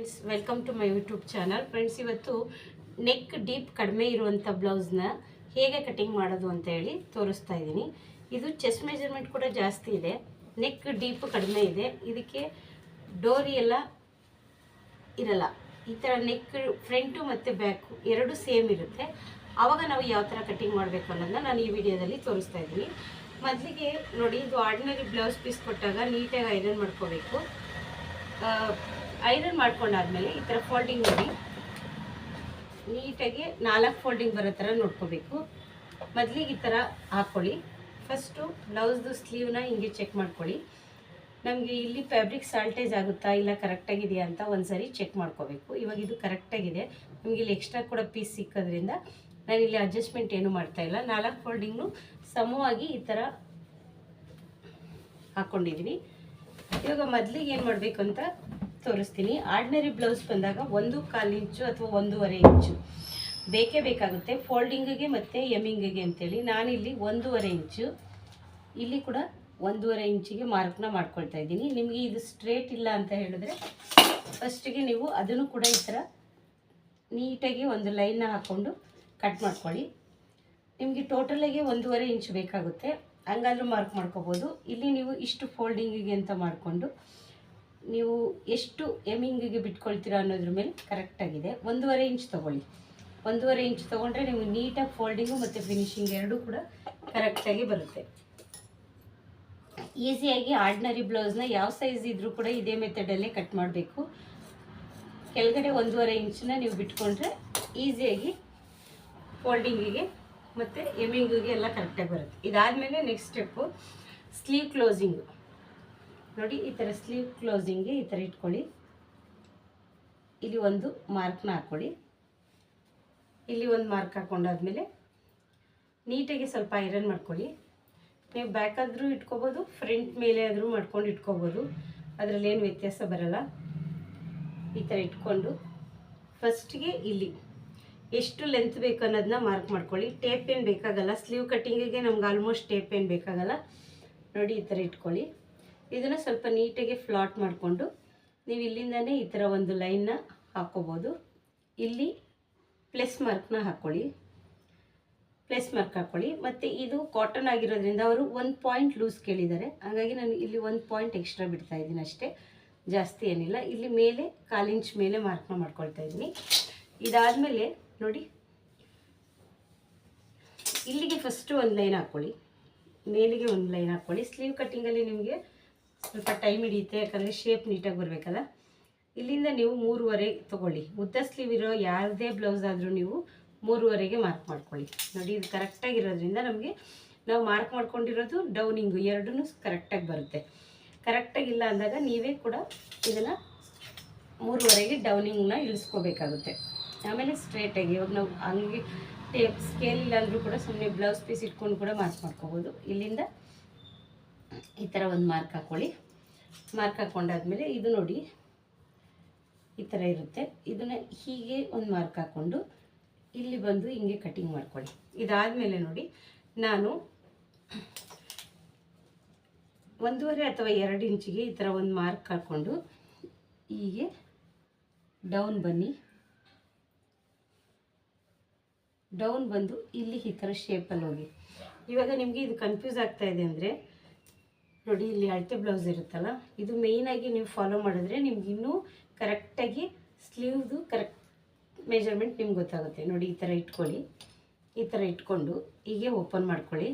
Friends welcome to my YouTube channel friends ಇವತ್ತು neck deep ಕಡಿಮೆ ಇರುವಂಥ ಬ್ಲೌಸ್ನ ಹೇಗೆ ಕಟಿಂಗ್ ಮಾಡೋದು ಅಂತ ಹೇಳಿ ತೋರಿಸ್ತಾ ಇದ್ದೀನಿ. ಇದು ಚೆಸ್ಟ್ ಮೆಜರ್ಮೆಂಟ್ ಕೂಡ ಜಾಸ್ತಿ ಇದೆ. ನೆಕ್ ಡೀಪ್ ಕಡಿಮೆ ಇದೆ. ಇದಕ್ಕೆ ಡೋರಿ ಎಲ್ಲ ಇರಲ್ಲ. ಈ ಥರ ನೆಕ್ ಫ್ರಂಟು ಮತ್ತು ಬ್ಯಾಕು ಎರಡು ಸೇಮ್ ಇರುತ್ತೆ. ಆವಾಗ ನಾವು ಯಾವ ಥರ ಕಟಿಂಗ್ ಮಾಡಬೇಕು ಅನ್ನೋದನ್ನ ನಾನು ಈ ವಿಡಿಯೋದಲ್ಲಿ ತೋರಿಸ್ತಾ ಇದ್ದೀನಿ. ಮೊದಲಿಗೆ ನೋಡಿ, ಇದು ಆರ್ಡಿನರಿ ಬ್ಲೌಸ್ ಪೀಸ್ ಕೊಟ್ಟಾಗ ನೀಟಾಗಿ ಐರನ್ ಮಾಡ್ಕೋಬೇಕು. ಐರನ್ ಮಾಡ್ಕೊಂಡಾದ್ಮೇಲೆ ಈ ಥರ ಫೋಲ್ಡಿಂಗ್ ನೋಡಿ. ನೀಟಾಗಿ ನಾಲ್ಕು ಫೋಲ್ಡಿಂಗ್ ಬರೋ ಥರ ನೋಡ್ಕೋಬೇಕು. ಮೊದಲಿಗೆ ಈ ಥರ ಹಾಕ್ಕೊಳ್ಳಿ. ಫಸ್ಟು ಬ್ಲೌಸ್ದು ಸ್ಲೀವ್ನ ಹಿಂಗೆ ಚೆಕ್ ಮಾಡ್ಕೊಳ್ಳಿ. ನಮಗೆ ಇಲ್ಲಿ ಫ್ಯಾಬ್ರಿಕ್ ಸಾಲ್ಟೇಜ್ ಆಗುತ್ತಾ ಇಲ್ಲ ಕರೆಕ್ಟಾಗಿದೆಯಾ ಅಂತ ಒಂದ್ಸರಿ ಚೆಕ್ ಮಾಡ್ಕೋಬೇಕು. ಇವಾಗ ಇದು ಕರೆಕ್ಟಾಗಿದೆ. ನಮಗೆ ಇಲ್ಲಿ ಎಕ್ಸ್ಟ್ರಾ ಕೂಡ ಪೀಸ್ ಸಿಕ್ಕೋದ್ರಿಂದ ನಾನು ಇಲ್ಲಿ ಅಡ್ಜಸ್ಟ್ಮೆಂಟ್ ಏನು ಮಾಡ್ತಾ ಇಲ್ಲ. ನಾಲ್ಕು ಫೋಲ್ಡಿಂಗ್ನು ಸಮವಾಗಿ ಈ ಥರ ಹಾಕ್ಕೊಂಡಿದ್ದೀನಿ ಇವಾಗ ಮೊದಲಿಗೆ ಏನು ಮಾಡಬೇಕು ಅಂತ ತೋರಿಸ್ತೀನಿ. ಆರ್ಡಿನರಿ ಬ್ಲೌಸ್ ಬಂದಾಗ ಒಂದು ಕಾಲು ಇಂಚು ಅಥವಾ ಒಂದೂವರೆ ಇಂಚು. ಬೇಕೇ ಬೇಕಾಗುತ್ತೆ. ಫೋಲ್ಡಿಂಗಿಗೆ ಮತ್ತು ಎಮ್ಮಿಂಗಿಗೆ ಅಂತೇಳಿ ನಾನಿಲ್ಲಿ ಒಂದೂವರೆ ಇಂಚು. ಇಲ್ಲಿ ಕೂಡ ಒಂದೂವರೆ ಇಂಚಿಗೆ ಮಾರ್ಕ್ನ ಮಾಡ್ಕೊಳ್ತಾ ಇದ್ದೀನಿ. ನಿಮಗೆ ಇದು ಸ್ಟ್ರೇಟ್ ಇಲ್ಲ ಅಂತ ಹೇಳಿದ್ರೆ ಫಸ್ಟಿಗೆ ನೀವು ಅದನ್ನು ಕೂಡ ಈ ಥರ ನೀಟಾಗಿ ಒಂದು ಲೈನ್ನ ಹಾಕ್ಕೊಂಡು ಕಟ್ ಮಾಡ್ಕೊಳ್ಳಿ. ನಿಮಗೆ ಟೋಟಲಾಗಿ ಒಂದೂವರೆ ಇಂಚು ಬೇಕಾಗುತ್ತೆ. ಹಂಗಾದ್ರೂ ಮಾರ್ಕ್ ಮಾಡ್ಕೋಬೋದು. ಇಲ್ಲಿ ನೀವು ಇಷ್ಟು ಫೋಲ್ಡಿಂಗಿಗೆ ಅಂತ ಮಾಡಿಕೊಂಡು ನೀವು ಎಷ್ಟು ಎಮಿಂಗಿಗೆ ಬಿಟ್ಕೊಳ್ತೀರಾ ಅನ್ನೋದ್ರ ಮೇಲೆ ಕರೆಕ್ಟಾಗಿದೆ ಒಂದೂವರೆ ಇಂಚ್ ತೊಗೊಳ್ಳಿ. ಒಂದೂವರೆ ಇಂಚ್ ತೊಗೊಂಡ್ರೆ ನೀವು ನೀಟಾಗಿ ಫೋಲ್ಡಿಂಗು ಮತ್ತು ಫಿನಿಶಿಂಗ್ ಎರಡೂ ಕೂಡ ಕರೆಕ್ಟಾಗಿ ಬರುತ್ತೆ. ಈಸಿಯಾಗಿ ಆರ್ಡಿನರಿ ಬ್ಲೌಸ್ನ ಯಾವ ಸೈಜ್ ಇದ್ರೂ ಕೂಡ ಇದೇ ಮೆಥಡಲ್ಲೇ ಕಟ್ ಮಾಡಬೇಕು. ಕೆಳಗಡೆ ಒಂದೂವರೆ ಇಂಚನ್ನ ನೀವು ಬಿಟ್ಕೊಂಡ್ರೆ ಈಸಿಯಾಗಿ ಫೋಲ್ಡಿಂಗಿಗೆ ಮತ್ತು ಎಮಿಂಗಿಗೆ ಎಲ್ಲ ಕರೆಕ್ಟಾಗಿ ಬರುತ್ತೆ. ಇದಾದಮೇಲೆ ನೆಕ್ಸ್ಟ್ ಸ್ಟೆಪ್ಪು ಸ್ಲೀವ್ ಕ್ಲೋಸಿಂಗು ನೋಡಿ, ಈ ಥರ ಸ್ಲೀವ್ ಕ್ಲೋಸಿಂಗ್ಗೆ ಈ ಥರ ಇಟ್ಕೊಳ್ಳಿ. ಇಲ್ಲಿ ಒಂದು ಮಾರ್ಕ್ನ ಹಾಕ್ಕೊಳ್ಳಿ ಇಲ್ಲಿ ಒಂದು ಮಾರ್ಕ್ ಹಾಕ್ಕೊಂಡಾದ್ಮೇಲೆ ನೀಟಾಗಿ ಸ್ವಲ್ಪ ಐರನ್ ಮಾಡ್ಕೊಳ್ಳಿ. ನೀವು ಬ್ಯಾಕ್ ಆದರೂ ಇಟ್ಕೋಬೋದು ಫ್ರಂಟ್ ಮೇಲೆ ಆದರೂ ಮಾಡ್ಕೊಂಡು ಇಟ್ಕೋಬೋದು. ಅದರಲ್ಲಿ ಏನು ವ್ಯತ್ಯಾಸ ಬರಲ್ಲ. ಈ ಥರ ಇಟ್ಕೊಂಡು ಫಸ್ಟಿಗೆ ಇಲ್ಲಿ ಎಷ್ಟು ಲೆಂತ್ ಬೇಕು ಅನ್ನೋದನ್ನ ಮಾರ್ಕ್ ಮಾಡ್ಕೊಳ್ಳಿ. ಟೇಪ್ ಏನು ಬೇಕಾಗಲ್ಲ ಸ್ಲೀವ್ ಕಟ್ಟಿಂಗಿಗೆ ನಮ್ಗೆ ಆಲ್ಮೋಸ್ಟ್ ಟೇಪ್ ಏನು ಬೇಕಾಗಲ್ಲ. ನೋಡಿ, ಈ ಥರ ಇಟ್ಕೊಳ್ಳಿ. ಇದನ್ನು ಸ್ವಲ್ಪ ನೀಟಾಗಿ ಫ್ಲಾಟ್ ಮಾಡಿಕೊಂಡು ನೀವು ಇಲ್ಲಿಂದನೇ ಈ ಥರ ಒಂದು ಲೈನ್ನ ಹಾಕ್ಕೋಬೋದು ಇಲ್ಲಿ ಪ್ಲಸ್ ಮಾರ್ಕ್ನ ಹಾಕ್ಕೊಳ್ಳಿ ಪ್ಲಸ್ ಮಾರ್ಕ್ ಹಾಕ್ಕೊಳ್ಳಿ ಮತ್ತು ಇದು ಕಾಟನ್ ಆಗಿರೋದ್ರಿಂದ ಅವರು ಒಂದು ಪಾಯಿಂಟ್ ಲೂಸ್ ಕೇಳಿದ್ದಾರೆ. ಹಾಗಾಗಿ ನಾನು ಇಲ್ಲಿ ಒಂದು ಪಾಯಿಂಟ್ ಎಕ್ಸ್ಟ್ರಾ ಬಿಡ್ತಾ ಇದ್ದೀನಿ ಅಷ್ಟೇ. ಜಾಸ್ತಿ ಏನಿಲ್ಲ. ಇಲ್ಲಿ ಮೇಲೆ ಕಾಲು ಇಂಚ್ ಮೇಲೆ ಮಾರ್ಕ್ನ ಮಾಡ್ಕೊಳ್ತಾ ಇದ್ದೀನಿ. ಇದಾದಮೇಲೆ ನೋಡಿ. ಇಲ್ಲಿಗೆ ಫಸ್ಟು ಒಂದು ಲೈನ್ ಹಾಕ್ಕೊಳ್ಳಿ ಮೇಲಿಗೆ ಒಂದು ಲೈನ್ ಹಾಕ್ಕೊಳ್ಳಿ ಸ್ಲೀವ್ ಕಟ್ಟಿಂಗಲ್ಲಿ ನಿಮಗೆ ಸ್ವಲ್ಪ ಟೈಮ್ ಹಿಡಿಯುತ್ತೆ, ಯಾಕಂದರೆ ಶೇಪ್ ನೀಟಾಗಿ ಬರಬೇಕಲ್ಲ. ಇಲ್ಲಿಂದ ನೀವು ಮೂರುವರೆ ತೊಗೊಳ್ಳಿ. ಉದ್ದ ಸ್ಲೀವ್ ಇರೋ ಯಾವುದೇ ಬ್ಲೌಸ್ ಆದರೂ ನೀವು ಮೂರುವರೆಗೆ ಮಾರ್ಕ್ ಮಾಡ್ಕೊಳ್ಳಿ. ನೋಡಿ, ಇದು ಕರೆಕ್ಟಾಗಿರೋದ್ರಿಂದ ನಮಗೆ ನಾವು ಮಾರ್ಕ್ ಮಾಡ್ಕೊಂಡಿರೋದು ಡೌನಿಂಗು ಎರಡೂ ಕರೆಕ್ಟಾಗಿ ಬರುತ್ತೆ. ಕರೆಕ್ಟಾಗಿಲ್ಲ ಅಂದಾಗ ನೀವೇ ಕೂಡ ಇದನ್ನು ಮೂರುವರೆಗೆ ಡೌನಿಂಗ್ನ ಇಳಿಸ್ಕೋಬೇಕಾಗುತ್ತೆ. ಆಮೇಲೆ ಸ್ಟ್ರೇಟಾಗಿ ಇವಾಗ ನಾವು ಹಂಗೆ ಟೇಪ್ ಸ್ಕೇಲ್ ಇಲ್ಲ ಅಂದರೂ ಕೂಡ ಸುಮ್ಮನೆ ಬ್ಲೌಸ್ ಪೀಸ್ ಇಟ್ಕೊಂಡು ಕೂಡ ಮಾರ್ಕ್ ಮಾಡ್ಕೋಬೋದು. ಇಲ್ಲಿಂದ ಈ ಥರ ಒಂದು ಮಾರ್ಕ್ ಹಾಕ್ಕೊಳ್ಳಿ ಮಾರ್ಕ್ ಹಾಕ್ಕೊಂಡಾದ್ಮೇಲೆ ಇದು ನೋಡಿ, ಈ ಥರ ಇರುತ್ತೆ. ಇದನ್ನು ಹೀಗೆ ಒಂದು ಮಾರ್ಕ್ ಹಾಕ್ಕೊಂಡು ಇಲ್ಲಿ ಬಂದು ಹಿಂಗೆ ಕಟಿಂಗ್ ಮಾಡ್ಕೊಳ್ಳಿ. ಇದಾದಮೇಲೆ ನೋಡಿ, ನಾನು ಒಂದೂವರೆ ಅಥವಾ ಎರಡು ಇಂಚಿಗೆ ಈ ಥರ ಒಂದು ಮಾರ್ಕ್ ಹಾಕ್ಕೊಂಡು ಹೀಗೆ ಡೌನ್ ಬನ್ನಿ. ಡೌನ್ ಬಂದು ಇಲ್ಲಿ ಈ ಥರ ಶೇಪಲ್ಲಿ ಹೋಗಿ. ಇವಾಗ ನಿಮಗೆ ಇದು ಕನ್ಫ್ಯೂಸ್ ಆಗ್ತಾ ಇದೆ ಅಂದರೆ ನೋಡಿ, ಇಲ್ಲಿ ಅಳತೆ ಬ್ಲೌಸ್ ಇರುತ್ತಲ್ಲ, ಇದು ಮೇಯ್ನಾಗಿ ನೀವು ಫಾಲೋ ಮಾಡಿದ್ರೆ ನಿಮ್ಗೆ ಇನ್ನೂ ಕರೆಕ್ಟಾಗಿ ಸ್ಲೀವ್ದು ಕರೆಕ್ಟ್ ಮೆಜರ್ಮೆಂಟ್ ನಿಮ್ಗೆ ಗೊತ್ತಾಗುತ್ತೆ. ನೋಡಿ, ಈ ಥರ ಇಟ್ಕೊಳ್ಳಿ. ಈ ಥರ ಇಟ್ಕೊಂಡು ಹೀಗೆ ಓಪನ್ ಮಾಡ್ಕೊಳ್ಳಿ.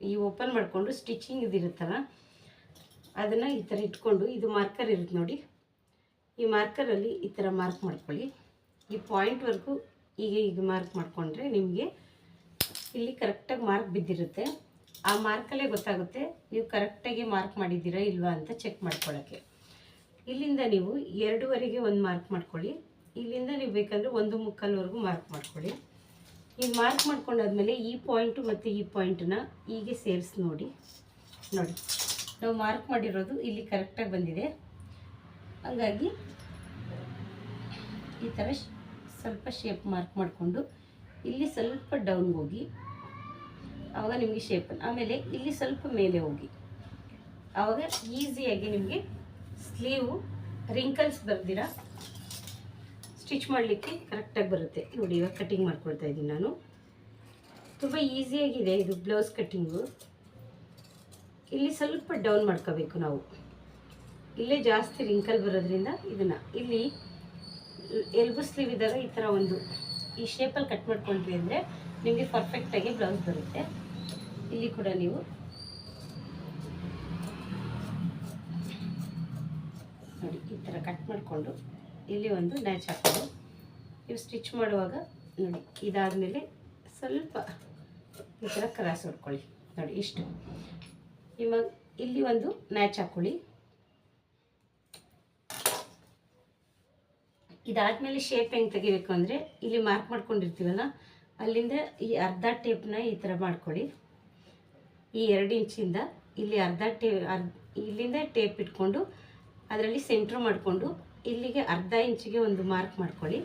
ಈ ಓಪನ್ ಮಾಡಿಕೊಂಡು ಸ್ಟಿಚಿಂಗ್ ಇದಿರುತ್ತಲ್ಲ ಅದನ್ನು ಈ ಥರ ಇಟ್ಕೊಂಡು, ಇದು ಮಾರ್ಕರ್ ಇರುತ್ತೆ ನೋಡಿ. ಈ ಮಾರ್ಕರಲ್ಲಿ ಈ ಥರ ಮಾರ್ಕ್ ಮಾಡ್ಕೊಳ್ಳಿ. ಈ ಪಾಯಿಂಟ್ವರೆಗೂ ಹೀಗೆ ಈಗ ಮಾರ್ಕ್ ಮಾಡಿಕೊಂಡ್ರೆ ನಿಮಗೆ ಇಲ್ಲಿ ಕರೆಕ್ಟಾಗಿ ಮಾರ್ಕ್ ಬಿದ್ದಿರುತ್ತೆ. ಆ ಮಾರ್ಕಲ್ಲೇ ಗೊತ್ತಾಗುತ್ತೆ ನೀವು ಕರೆಕ್ಟಾಗಿ ಮಾರ್ಕ್ ಮಾಡಿದ್ದೀರಾ ಇಲ್ವಾ ಅಂತ ಚೆಕ್ ಮಾಡ್ಕೊಳ್ಳೋಕ್ಕೆ. ಇಲ್ಲಿಂದ ನೀವು ಎರಡೂವರೆಗೆ ಒಂದು ಮಾರ್ಕ್ ಮಾಡ್ಕೊಳ್ಳಿ. ಇಲ್ಲಿಂದ ನೀವು ಬೇಕಂದರೆ ಒಂದು ಮುಕ್ಕಾಲ್ವರೆಗೂ ಮಾರ್ಕ್ ಮಾಡ್ಕೊಳ್ಳಿ. ಈ ಮಾರ್ಕ್ ಮಾಡ್ಕೊಂಡಾದ್ಮೇಲೆ ಈ ಪಾಯಿಂಟು ಮತ್ತು ಈ ಪಾಯಿಂಟನ್ನ ಹೀಗೆ ಸೇರಿಸಿ ನೋಡಿ. ನೋಡಿ, ನಾವು ಮಾರ್ಕ್ ಮಾಡಿರೋದು ಇಲ್ಲಿ ಕರೆಕ್ಟಾಗಿ ಬಂದಿದೆ. ಹಾಗಾಗಿ ಈ ಥರ ಸ್ವಲ್ಪ ಶೇಪ್ ಮಾರ್ಕ್ ಮಾಡಿಕೊಂಡು ಇಲ್ಲಿ ಸ್ವಲ್ಪ ಡೌನ್ಗೆ ಹೋಗಿ ಆವಾಗ ನಿಮಗೆ ಶೇಪ್ ಆಮೇಲೆ ಇಲ್ಲಿ ಸ್ವಲ್ಪ ಮೇಲೆ ಹೋಗಿ. ಆವಾಗ ಈಸಿಯಾಗಿ ನಿಮಗೆ ಸ್ಲೀವು ರಿಂಕಲ್ಸ್ ಬರ್ದಿರ? ಸ್ಟಿಚ್ ಮಾಡಲಿಕ್ಕೆ ಕರೆಕ್ಟಾಗಿ ಬರುತ್ತೆ. ನೋಡಿ ಇವಾಗ ಕಟಿಂಗ್ ಮಾಡ್ಕೊಳ್ತಾ ಇದ್ದೀನಿ ನಾನು. ತುಂಬ ಈಸಿಯಾಗಿದೆ ಇದು ಬ್ಲೌಸ್ ಕಟ್ಟಿಂಗು ಇಲ್ಲಿ ಸ್ವಲ್ಪ ಡೌನ್ ಮಾಡ್ಕೋಬೇಕು ನಾವು. ಇಲ್ಲೇ ಜಾಸ್ತಿ ರಿಂಕಲ್ ಬರೋದ್ರಿಂದ ಇದನ್ನು. ಇಲ್ಲಿ ಎಲ್ಬು ಸ್ಲೀವ್ ಇದ್ದಾಗ ಈ ಥರ ಒಂದು ಈ ಶೇಪಲ್ಲಿ ಕಟ್ ಮಾಡ್ಕೊಂಡ್ವಿ ಅಂದರೆ ನಿಮಗೆ ಪರ್ಫೆಕ್ಟಾಗಿ ಬ್ಲೌಸ್ ಬರುತ್ತೆ. ಇಲ್ಲಿ ಕೂಡ ನೀವು ನೋಡಿ, ಈ ಥರ ಕಟ್ ಮಾಡಿಕೊಂಡು ಇಲ್ಲಿ ಒಂದು ನ್ಯಾಚ್ ಹಾಕೋದು ನೀವು ಸ್ಟಿಚ್ ಮಾಡುವಾಗ ನೋಡಿ, ಇದಾದಮೇಲೆ ಸ್ವಲ್ಪ ಈ ಥರ ಕ್ರಾಸ್ ಹೊಡ್ಕೊಳ್ಳಿ. ನೋಡಿ, ಇಷ್ಟು. ಇವಾಗ ಇಲ್ಲಿ ಒಂದು ನ್ಯಾಚ್ ಹಾಕ್ಕೊಳ್ಳಿ ಇದಾದಮೇಲೆ ಶೇಪ್ ಹೆಂಗೆ ತೆಗಿಬೇಕು ಅಂದರೆ ಇಲ್ಲಿ ಮಾರ್ಕ್ ಮಾಡ್ಕೊಂಡಿರ್ತೀವಲ್ಲ, ಅಲ್ಲಿಂದ ಈ ಅರ್ಧ ಟೇಪ್ನ ಈ ಥರ ಮಾಡ್ಕೊಳ್ಳಿ. ಈ ಎರಡು ಇಂಚಿಂದ ಇಲ್ಲಿ ಅರ್ಧ ಟೇ, ಅರ್ಧ, ಇಲ್ಲಿಂದ ಟೇಪ್ ಇಟ್ಕೊಂಡು ಅದರಲ್ಲಿ ಸೆಂಟ್ರ್ ಮಾಡಿಕೊಂಡು ಇಲ್ಲಿಗೆ ಅರ್ಧ ಇಂಚಿಗೆ ಒಂದು ಮಾರ್ಕ್ ಮಾಡ್ಕೊಳ್ಳಿ.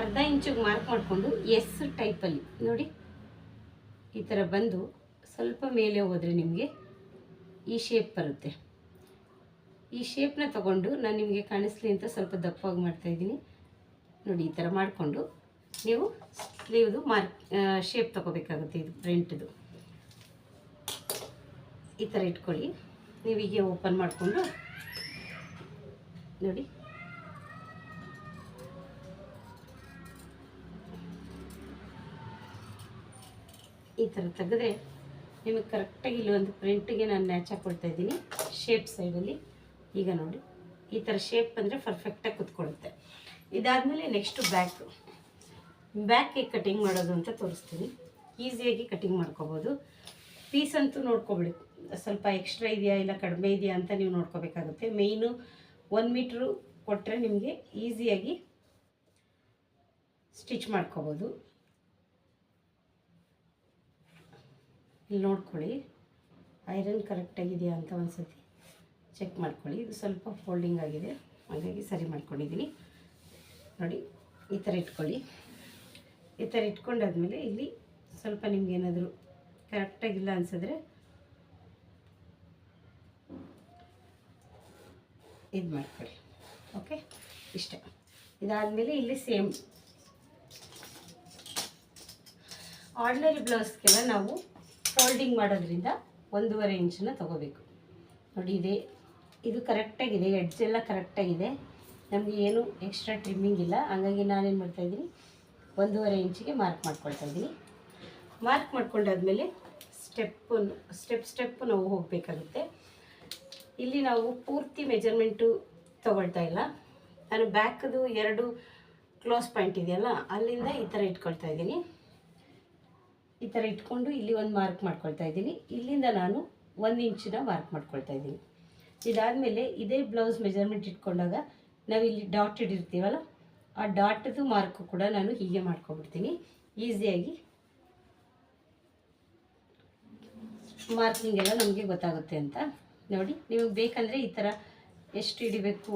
ಅರ್ಧ ಇಂಚಿಗೆ ಮಾರ್ಕ್ ಮಾಡಿಕೊಂಡು ಎಸ್ ಟೈಪಲ್ಲಿ ನೋಡಿ, ಈ ಥರ ಬಂದು ಸ್ವಲ್ಪ ಮೇಲೆ ಹೋದರೆ ನಿಮಗೆ ಈ ಶೇಪ್ ಬರುತ್ತೆ. ಈ ಶೇಪ್ನ ತಗೊಂಡು ನಾನು ನಿಮಗೆ ಕಾಣಿಸ್ಲಿ ಅಂತ ಸ್ವಲ್ಪ ದಪ್ಪವಾಗಿ ಮಾಡ್ತಾಯಿದ್ದೀನಿ ನೋಡಿ, ಈ ಥರ ಮಾಡಿಕೊಂಡು ನೀವು ಸ್ಲೀವ್ದು ಮಾರ್ಕ್ ಶೇಪ್ ತಗೋಬೇಕಾಗುತ್ತೆ ಇದು ಪ್ರಿಂಟ್ದು ಈ ಥರ ಇಟ್ಕೊಳ್ಳಿ. ನೀವು ಹೀಗೆ ಓಪನ್ ಮಾಡಿಕೊಂಡು ನೋಡಿ. ಈ ಥರ ತೆಗೆದ್ರೆ ನಿಮಗೆ ಕರೆಕ್ಟಾಗಿ ಇಲ್ಲಿ ಒಂದು ಪ್ರಿಂಟಿಗೆ ನಾನು ಮ್ಯಾಚ್ ಹಾಕ್ಕೊಳ್ತಾ ಇದ್ದೀನಿ. ಶೇಪ್ ಸೈಡಲ್ಲಿ. ಈಗ ನೋಡಿ, ಈ ಥರ ಶೇಪ್ ಅಂದರೆ ಪರ್ಫೆಕ್ಟಾಗಿ ಕುತ್ಕೊಳ್ಳುತ್ತೆ. ಇದಾದಮೇಲೆ ನೆಕ್ಸ್ಟು ಬ್ಯಾಕು. ಬ್ಯಾಕ್ ಹೇಗೆ ಕಟಿಂಗ್ ಮಾಡೋದು ಅಂತ ತೋರಿಸ್ತೀನಿ. ಈಸಿಯಾಗಿ ಕಟಿಂಗ್ ಮಾಡ್ಕೋಬೋದು. ಪೀಸ್ ಅಂತೂ ನೋಡ್ಕೊಬಿಡಿ. ಸ್ವಲ್ಪ ಎಕ್ಸ್ಟ್ರಾ ಇದೆಯಾ ಇಲ್ಲ ಕಡಿಮೆ ಇದೆಯಾ ಅಂತ ನೀವು ನೋಡ್ಕೋಬೇಕಾಗುತ್ತೆ. ಮೇಯ್ನು ಒನ್ ಮೀಟ್ರು ಕೊಟ್ಟರೆ ನಿಮಗೆ ಈಸಿಯಾಗಿ ಸ್ಟಿಚ್ ಮಾಡ್ಕೋಬೋದು. ಇಲ್ಲಿ ನೋಡ್ಕೊಳ್ಳಿ. ಐರನ್ ಕರೆಕ್ಟಾಗಿದೆಯಾ ಅಂತ ಒಂದು ಸತಿ ಚೆಕ್ ಮಾಡ್ಕೊಳ್ಳಿ. ಇದು ಸ್ವಲ್ಪ ಫೋಲ್ಡಿಂಗ್ ಆಗಿದೆ. ಹಾಗಾಗಿ ಸರಿ ಮಾಡ್ಕೊಂಡಿದ್ದೀನಿ. ನೋಡಿ, ಈ ಥರ ಇಟ್ಕೊಳ್ಳಿ. ಈ ಥರ ಇಟ್ಕೊಂಡಾದ್ಮೇಲೆ ಇಲ್ಲಿ ಸ್ವಲ್ಪ ನಿಮ್ಗೆ ಏನಾದರೂ ಕರೆಕ್ಟಾಗಿಲ್ಲ ಅನ್ಸಿದ್ರೆ ಇದು ಮಾಡ್ಕೊಳ್ಳಿ. ಓಕೆ? ಇಷ್ಟ. ಇದಾದಮೇಲೆ ಇಲ್ಲಿ ಸೇಮ್. ಆರ್ಡಿನರಿ ಬ್ಲೌಸ್ಗೆಲ್ಲ ನಾವು ಫೋಲ್ಡಿಂಗ್ ಮಾಡೋದ್ರಿಂದ ಒಂದೂವರೆ ಇಂಚನ್ನ ತಗೋಬೇಕು. ನೋಡಿ, ಇದೆ. ಇದು ಕರೆಕ್ಟಾಗಿದೆ ಎಡ್ಜ್ ಎಲ್ಲ ಕರೆಕ್ಟಾಗಿದೆ ನಮಗೆ ಏನು ಎಕ್ಸ್ಟ್ರಾ ಟ್ರಿಮ್ಮಿಂಗ್ ಇಲ್ಲ. ಹಂಗಾಗಿ ನಾನೇನು ಮಾಡ್ತಾಯಿದ್ದೀನಿ ಒಂದೂವರೆ ಇಂಚಿಗೆ ಮಾರ್ಕ್ ಮಾಡ್ಕೊಳ್ತಾ ಇದ್ದೀನಿ. ಮಾರ್ಕ್ ಮಾಡ್ಕೊಂಡಾದ್ಮೇಲೆ ಸ್ಟೆಪ್ಪು ಸ್ಟೆಪ್ ಸ್ಟೆಪ್ಪು ನಾವು ಹೋಗಬೇಕಾಗುತ್ತೆ. ಇಲ್ಲಿ ನಾವು ಪೂರ್ತಿ ಮೆಜರ್ಮೆಂಟು ತಗೊಳ್ತಾ ಇಲ್ಲ. ನಾನು ಬ್ಯಾಕ್ದು ಎರಡು ಕ್ಲೋಸ್ ಪಾಯಿಂಟ್ ಇದೆಯಲ್ಲ, ಅಲ್ಲಿಂದ ಈ ಥರ ಇಟ್ಕೊಳ್ತಾ ಇದ್ದೀನಿ. ಈ ಥರ ಇಟ್ಕೊಂಡು ಇಲ್ಲಿ ಒಂದು ಮಾರ್ಕ್ ಮಾಡ್ಕೊಳ್ತಾ ಇದ್ದೀನಿ. ಇಲ್ಲಿಂದ ನಾನು ಒಂದು ಇಂಚಿನ ಮಾರ್ಕ್ ಮಾಡ್ಕೊಳ್ತಾ ಇದ್ದೀನಿ. ಇದಾದಮೇಲೆ ಇದೇ ಬ್ಲೌಸ್ ಮೆಜರ್ಮೆಂಟ್ ಇಟ್ಕೊಂಡಾಗ ನಾವು ಇಲ್ಲಿ ಡಾಟ್ ಇಟ್ಟಿರ್ತೀವಲ್ಲ ಆ ಡಾಟ್ದು ಮಾರ್ಕು ಕೂಡ ನಾನು ಹೀಗೆ ಮಾಡ್ಕೊಬಿಡ್ತೀನಿ ಈಸಿಯಾಗಿ ಮಾರ್ಕಿಂಗ್ ಎಲ್ಲ ನಮಗೆ ಗೊತ್ತಾಗುತ್ತೆ ಅಂತ. ನೋಡಿ, ನಿಮಗೆ ಬೇಕಂದರೆ ಈ ಥರ ಎಷ್ಟು ಹಿಡಿಬೇಕು